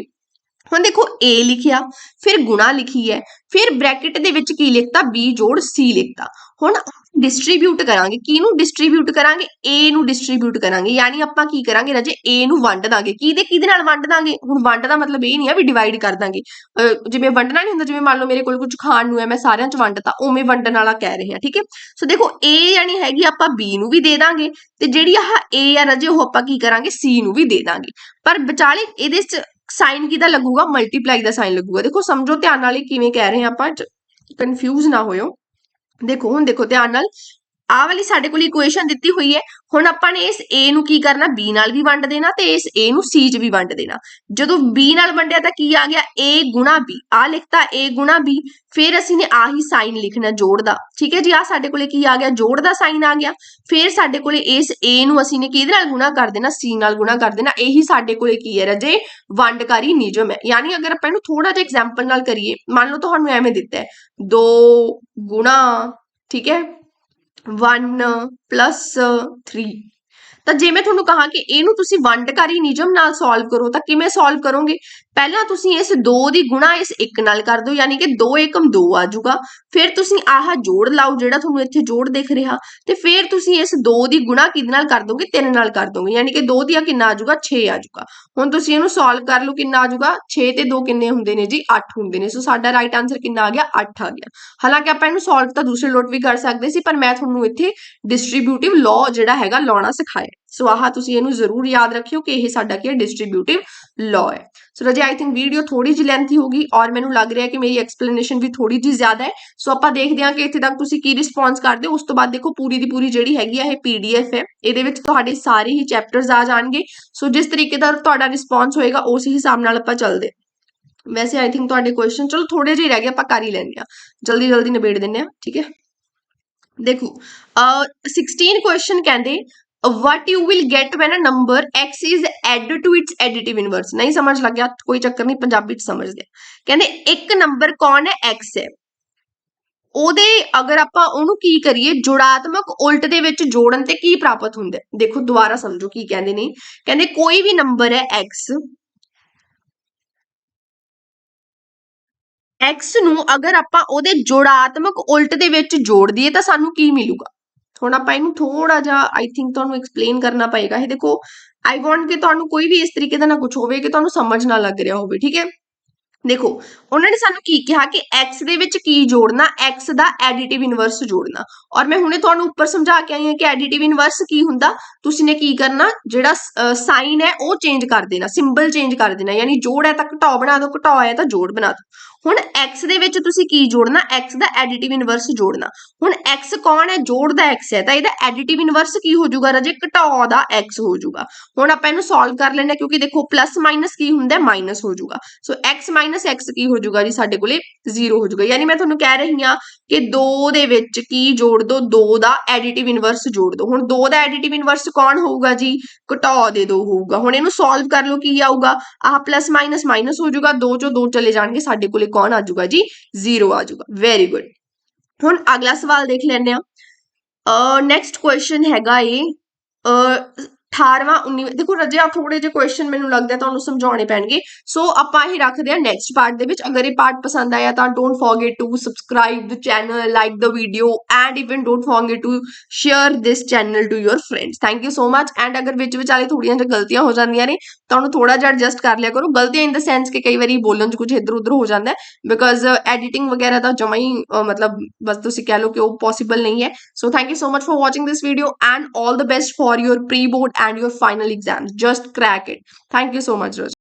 ਹੁਣ ਦੇਖੋ, a ਲਿਖਿਆ, ਫਿਰ ਗੁਣਾ ਲਿਖੀ ਹੈ, ਫਿਰ ਬ੍ਰੈਕਟ ਦੇ ਵਿੱਚ ਕੀ ਲਿਖਤਾ? B ਜੋੜ c ਲਿਖਤਾ। ਹੁਣ ਡਿਸਟ੍ਰੀਬਿਊਟ ਕਰਾਂਗੇ। ਕਿਹਨੂੰ ਡਿਸਟ੍ਰੀਬਿਊਟ ਕਰਾਂਗੇ? A ਨੂੰ ਡਿਸਟ੍ਰੀਬਿਊਟ ਕਰਾਂਗੇ। ਯਾਨੀ ਆਪਾਂ ਕੀ ਕਰਾਂਗੇ ਰਾਜੇ? A ਨੂੰ ਵੰਡ ਦਾਂਗੇ। ਕਿਹਦੇ ਕਿਹਦੇ ਨਾਲ ਵੰਡ ਦਾਂਗੇ? ਹੁਣ ਵੰਡ ਦਾ ਮਤਲਬ ਇਹ ਨਹੀਂ ਆ ਵੀ ਡਿਵਾਈਡ ਕਰ ਦਾਂਗੇ। ਜਿਵੇਂ ਵੰਡਣਾ ਨਹੀਂ ਹੁੰਦਾ, ਜਿਵੇਂ ਮੰਨ ਲਓ ਮੇਰੇ ਕੋਲ ਕੁਝ ਖਾਣ ਨੂੰ ਹੈ, ਮੈਂ ਸਾਰਿਆਂ 'ਚ ਵੰਡਤਾ, ਉਵੇਂ ਵੰਡਣ ਵਾਲਾ ਕਹਿ ਰਹੇ ਹਾਂ ਠੀਕ ਹੈ? ਸੋ ਦੇਖੋ, a ਯਾਨੀ ਹੈਗੀ ਆਪਾਂ b ਨੂੰ ਵੀ ਦੇ ਦਾਂਗੇ ਤੇ ਜਿਹੜੀ ਆਹ a ਆ ਰਾਜੇ, ਉਹ ਆਪਾਂ ਕੀ ਕਰਾਂਗੇ? C ਨੂੰ ਵੀ ਦੇ ਦਾਂਗੇ। ਪਰ ਵਿਚਾਲੇ ਇਹਦੇ 'ਚ ਸਾਈਨ ਕਿਹਦਾ ਲੱਗੂਗਾ? ਮਲਟੀਪਲਾਈ ਦਾ ਸਾਈਨ ਲੱਗੂਗਾ। ਦੇਖੋ, ਸਮਝੋ ਧਿਆਨ ਨਾਲ ਕਿਵੇਂ ਕਹਿ ਰਹੇ ਹਾਂ ਆਪਾਂ ਕਨਫਿਊਜ਼ ਨਾ ਹੋਇਓ। ਦੇਖੋ ਹੁਣ ਦੇਖੋ ਧਿਆਨ ਨਾਲ ਆਹ ਵਾਲੀ ਸਾਡੇ ਕੋਲ ਇਕੁਏਸ਼ਨ ਦਿੱਤੀ ਹੋਈ ਹੈ। ਹੁਣ ਆਪਾਂ ਨੇ ਇਸ a ਨੂੰ ਕੀ ਕਰਨਾ? B ਨਾਲ ਵੀ ਵੰਡ ਦੇਣਾ ਤੇ ਇਸ a ਨੂੰ c 'ਚ ਵੀ ਵੰਡ ਦੇਣਾ। ਜਦੋਂ b ਨਾਲ ਵੰਡਿਆ ਤਾਂ ਕੀ ਆ ਗਿਆ? A b ਆ ਲਿਖਤਾ a b ਫਿਰ ਅਸੀਂ ਨੇ ਆਹੀ ਸਾਈਨ ਲਿਖਣਾ ਜੋੜ ਦਾ। ਠੀਕ ਹੈ ਜੀ? ਆ ਸਾਡੇ ਕੋਲੇ ਕੀ ਆ ਗਿਆ? ਜੋੜ ਦਾ ਸਾਈਨ ਆ ਗਿਆ। ਫਿਰ ਸਾਡੇ ਕੋਲੇ ਇਸ a ਨੂੰ ਅਸੀਂ ਨੇ ਕਿਹਦੇ ਨਾਲ ਗੁਣਾ ਕਰ ਦੇਣਾ? C ਨਾਲ ਗੁਣਾ ਕਰ ਦੇਣਾ। ਇਹੀ ਸਾਡੇ ਕੋਲੇ ਕੀ ਹੈ ਰਜੇ? ਵੰਡਕਾਰੀ ਨਿਯਮ ਹੈ। ਯਾਨੀ ਅਗਰ ਆਪਾਂ ਇਹਨੂੰ ਥੋੜਾ ਜਿਹਾ ਐਗਜ਼ਾਮਪਲ ਨਾਲ ਕਰੀਏ, ਮੰਨ ਲਓ ਤੁਹਾਨੂੰ ਐਵੇਂ ਦਿੱਤਾ ਹੈ। 2 ਗੁਣਾ, ਠੀਕ ਹੈ? 1 ਪਲੱਸ 3 ਤਾਂ ਜੇ ਮੈਂ ਤੁਹਾਨੂੰ ਕਹਾਂ ਕਿ ਇਹਨੂੰ ਤੁਸੀਂ ਵੰਡਕਾਰੀ ਨਿਯਮ ਨਾਲ ਸੋਲਵ ਕਰੋ, ਤਾਂ ਕਿਵੇਂ ਸੋਲਵ ਕਰੋਗੇ? ਪਹਿਲਾਂ ਤੁਸੀਂ ਇਸ 2 ਦੀ ਗੁਣਾ ਇਸ 1 ਨਾਲ ਕਰ ਦਿਓ, ਯਾਨੀ ਕਿ 2 ਏਕਮ 2 ਆ ਜਾਊਗਾ। ਫਿਰ ਤੁਸੀਂ ਆਹ ਜੋੜ ਲਾਓ, ਜਿਹੜਾ ਤੁਹਾਨੂੰ ਇੱਥੇ ਜੋੜ ਦਿਖ ਰਿਹਾ। ਤੇ ਫਿਰ ਤੁਸੀਂ ਇਸ 2 ਦੀ ਗੁਣਾ ਕਿਹਦੇ ਨਾਲ ਕਰ ਦੋਗੇ? 3 ਨਾਲ ਕਰ ਦੋਗੇ। ਯਾਨੀ ਕਿ 2 ਦੀਆਂ ਕਿੰਨਾ ਆ ਜਾਊਗਾ? 6 ਆ ਜਾਊਗਾ। ਹੁਣ ਤੁਸੀਂ ਇਹਨੂੰ ਸੋਲਵ ਕਰ ਲਓ, ਕਿੰਨਾ ਆ ਜਾਊਗਾ? 6 ਤੇ 2 ਕਿੰਨੇ ਹੁੰਦੇ ਨੇ ਜੀ? 8 ਹੁੰਦੇ ਨੇ। ਸੋ ਸਾਡਾ ਰਾਈਟ ਆਨਸਰ ਕਿੰਨਾ ਆ ਗਿਆ? 8 ਆ ਗਿਆ। ਹਾਲਾਂਕਿ ਆਪਾਂ ਇਹਨੂੰ ਸੋਲਵ ਤਾਂ ਦੂਸਰੇ ਲੋਟ ਵੀ ਕਰ ਸਕਦੇ ਸੀ, ਪਰ ਮੈਂ ਤੁਹਾਨੂੰ ਇੱਥੇ ਡਿਸਟ੍ਰੀਬਿਊਟਿਵ ਲਾਅ ਜਿਹੜਾ ਹੈਗਾ, ਲਾਉਣਾ ਸਿਖਾਇਆ। ਸੋ ਆਹ ਤੁਸੀਂ ਇਹਨੂੰ ਜ਼ਰੂਰ ਯਾਦ ਰੱਖਿਓ ਕਿ ਇਹ ਸਾਡਾ ਕੀ ਹੈ ਡਿਸਟ੍ਰੀਬਿਊਟਿਵ ਲਾਅ ਹੈ। ਸੋ ਰਜੇ ਆਈ ਥਿੰਕ ਵੀਡੀਓ ਥੋੜੀ ਜਿਹੀ ਲੈਂਥੀ ਹੋਗੀ ਔਰ ਮੈਨੂੰ ਲੱਗ ਰਿਹਾ ਕਿ ਮੇਰੀ ਐਕਸਪਲੇਨੇਸ਼ਨ ਵੀ ਥੋੜੀ ਜਿਹੀ ਜ਼ਿਆਦਾ ਹੈ। ਸੋ ਆਪਾਂ ਦੇਖਦੇ ਹਾਂ ਕਿ ਇੱਥੇ ਤੱਕ ਤੁਸੀਂ ਕੀ ਰਿਸਪੌਂਸ ਕਰਦੇ ਹੋ। ਉਸ ਤੋਂ ਬਾਅਦ ਦੇਖੋ ਪੂਰੀ ਦੀ ਪੂਰੀ ਜਿਹੜੀ ਹੈਗੀ ਆ, ਇਹ ਪੀਡੀਐਫ ਹੈ। ਇਹਦੇ ਵਿੱਚ ਤੁਹਾਡੇ ਸਾਰੇ ਹੀ ਚੈਪਟਰਸ ਆ ਜਾਣਗੇ। ਸੋ ਜਿਸ ਤਰੀਕੇ ਦਾ ਤੁਹਾਡਾ ਰਿਸਪੌਂਸ ਹੋਏਗਾ, ਉਸ ਹਿਸਾਬ ਨਾਲ ਆਪਾਂ ਚੱਲਦੇ ਵੈਸੇ ਆਈ ਥਿੰਕ ਤੁਹਾਡੇ ਕੁਐਸਚਨ ਚਲੋ ਥੋੜੇ ਜਿਹੇ ਰਹਿ ਗਏ, ਆਪਾਂ ਕਰ ਹੀ ਲੈਂਦੇ ਆ ਜਲਦੀ ਜਲਦੀ ਨਿਬੇੜ ਦਿੰਨੇ ਆ ਠੀਕ ਹੈ। ਦੇਖੋ ਅ 16 ਕੁਐਸਚਨ ਕਹਿੰਦੇ what you will get when a number x is added to its additive inverse? ਨਹੀਂ ਸਮਝ ਲੱਗਿਆ ਕੋਈ ਚੱਕਰ ਨਹੀਂ ਪੰਜਾਬੀ ਚ ਸਮਝਦੇ ਕਹਿੰਦੇ ਇੱਕ ਨੰਬਰ ਕੌਣ ਹੈ x ਹੈ ਉਹਦੇ ਅਗਰ ਆਪਾਂ ਉਹਨੂੰ ਕੀ ਕਰੀਏ ਜੋੜਾਤਮਕ ਉਲਟ ਦੇ ਵਿੱਚ ਜੋੜਨ ਤੇ ਕੀ ਪ੍ਰਾਪਤ ਹੁੰਦਾ ਦੇਖੋ ਦੁਬਾਰਾ ਸਮਝੋ ਕੀ ਕਹਿੰਦੇ ਨੇ ਕਹਿੰਦੇ ਕੋਈ ਵੀ ਨੰਬਰ ਹੈ x x ਨੂੰ ਅਗਰ ਆਪਾਂ ਉਹਦੇ ਜੋੜਾਤਮਕ ਉਲਟ ਦੇ ਵਿੱਚ ਜੋੜ ਦਈਏ ਤਾਂ ਸਾਨੂੰ ਕੀ ਮਿਲੂਗਾ ਹੁਣ ਆਪਾਂ ਇਹਨੂੰ ਥੋੜਾ ਜਿਹਾ ਆਈ ਥਿੰਕ ਤੁਹਾਨੂੰ ਐਕਸਪਲੇਨ ਕਰਨਾ ਪਏਗਾ। ਇਹ ਦੇਖੋ ਆਈ ਵਾਂਟ ਕਿ ਤੁਹਾਨੂੰ ਕੋਈ ਵੀ ਇਸ ਤਰੀਕੇ ਦਾ ਨਾ ਕੁਝ ਹੋਵੇ ਕਿ ਤੁਹਾਨੂੰ ਸਮਝ ਨਾ ਲੱਗ ਰਿਹਾ ਹੋਵੇ, ਠੀਕ ਹੈ? ਦੇਖੋ, ਉਹਨਾਂ ਨੇ ਸਾਨੂੰ ਕੀ ਕਿਹਾ ਕਿ x ਦੇ ਵਿੱਚ ਕੀ ਜੋੜਨਾ, x ਦਾ ਐਡੀਟਿਵ ਇਨਵਰਸ ਜੋੜਨਾ। ਔਰ ਮੈਂ ਹੁਣੇ ਤੁਹਾਨੂੰ ਉੱਪਰ ਸਮਝਾ ਕੇ ਆਈ ਹਾਂ ਕਿ ਐਡੀਟਿਵ ਇਨਵਰਸ ਕੀ ਹੁੰਦਾ। ਤੁਸੀਂ ਨੇ ਕੀ ਕਰਨਾ, ਜਿਹੜਾ ਸਾਈਨ ਹੈ, ਉਹ ਚੇਂਜ ਕਰ ਦੇਣਾ ਸਿੰਬਲ ਚੇਂਜ ਕਰ ਦੇਣਾ। ਯਾਨੀ ਜੋੜ ਹੈ ਤਾਂ ਘਟਾਓ ਬਣਾ ਦਿਓ, ਘਟਾਓ ਹੈ ਤਾਂ ਜੋੜ ਬਣਾ ਦਿਓ। ਹੁਣ x ਦੇ ਵਿੱਚ ਤੁਸੀਂ ਕੀ ਜੋੜਨਾ? X ਦਾ ਐਡੀਟਿਵ ਇਨਵਰਸ ਜੋੜਨਾ। ਹੁਣ x ਕੌਣ ਹੈ? ਜੋੜ ਦਾ x ਹੈ। ਤਾਂ ਇਹਦਾ ਐਡੀਟਿਵ ਇਨਵਰਸ ਕੀ ਹੋ ਜਾਊਗਾ ਰਾਜੇ? ਘਟਾਓ ਦਾ x ਹੋ ਜਾਊਗਾ। ਹੁਣ ਆਪਾਂ ਇਹਨੂੰ ਸੋਲਵ ਕਰ ਲੈਣਾ ਕਿਉਂਕਿ ਦੇਖੋ ਪਲੱਸ ਮਾਈਨਸ ਕੀ ਹੁੰਦਾ ਮਾਈਨਸ ਹੋ ਜਾਊਗਾ। ਸੋ x ਮਾਈਨਸ x ਕੀ ਹੋ ਜਾਊਗਾ ਜੀ? ਸਾਡੇ ਕੋਲੇ 0 ਹੋ ਜਾਊਗਾ। ਯਾਨੀ ਮੈਂ ਤੁਹਾਨੂੰ ਕਹਿ ਰਹੀ ਹਾਂ ਕਿ 2 ਦੇ ਵਿੱਚ ਕੀ ਜੋੜ ਦੋ? 2 ਦਾ ਐਡੀਟਿਵ ਇਨਵਰਸ ਜੋੜ ਦੋ। ਹੁਣ 2 ਦਾ ਐਡੀਟਿਵ ਇਨਵਰਸ ਕੌਣ ਹੋਊਗਾ ਜੀ? ਘਟਾਓ ਦੇ 2 ਹੋਊਗਾ। ਹੁਣ ਇਹਨੂੰ ਸੋਲਵ ਕਰ ਲਓ ਕੀ ਆਊਗਾ? ਆਹ ਪਲੱਸ ਮਾਈਨਸ ਮਾਈਨਸ ਹੋ ਜਾਊਗਾ। 2 ਚੋਂ 2 ਚਲੇ ਜਾਣਗੇ ਸਾਡੇ ਕੋਲੇ ਕੌਣ ਆ ਜਾਊਗਾ ਜੀ? 0 ਆ ਜਾਊਗਾ। ਵੈਰੀ ਗੁੱਡ ਹੁਣ ਅਗਲਾ ਸਵਾਲ ਦੇਖ ਲੈਂਦੇ ਆ ਅ ਨੈਕਸਟ ਕੁਐਸਚਨ ਹੈਗਾ ਏ ਅ 18ਵਾਂ 19 ਦੇਖੋ ਰਜੇ ਆ ਥੋੜੇ ਜਿਹੇ ਕੁਐਸਚਨ ਮੈਨੂੰ ਲੱਗਦਾ ਤੁਹਾਨੂੰ ਸਮਝਾਉਣੇ ਪੈਣਗੇ। ਸੋ ਆਪਾਂ ਇਹ ਰੱਖਦੇ ਆ ਨੈਕਸਟ ਪਾਰਟ ਦੇ ਵਿੱਚ। ਅਗਰ ਇਹ ਪਾਰਟ ਪਸੰਦ ਆਇਆ ਤਾਂ don't forget to subscribe the channel like the video and even don't forget to share this channel to your friends thank you so much and ਅਗਰ ਵਿੱਚ ਵਿਚਾਲੇ ਥੋੜੀਆਂ ਜਿਹੀਆਂ ਗਲਤੀਆਂ ਹੋ ਜਾਂਦੀਆਂ ਨੇ ਤਾਂ ਉਹਨੂੰ ਥੋੜਾ ਜਿਹਾ ਐਡਜਸਟ ਕਰ ਲਿਆ ਕਰੋ। ਗਲਤੀਆਂ ਇਨ ਦ ਸੈਂਸ ਕਿ ਕਈ ਵਾਰੀ ਬੋਲਣ 'ਚ ਕੁਝ ਇੱਧਰ ਉੱਧਰ ਹੋ ਜਾਂਦਾ ਹੈ ਬਿਕਾਜ਼ ਐਡੀਟਿੰਗ ਵਗੈਰਾ ਤਾਂ ਜਮਾ ਹੀ ਮਤਲਬ ਬਸ ਤੁਸੀਂ ਕਹਿ ਲਓ ਕਿ ਉਹ ਪੋਸੀਬਲ ਨਹੀਂ ਹੈ। So thank you so much for watching this video and all the best for your pre board and your final exams. Just crack it. Thank you so much, Raj.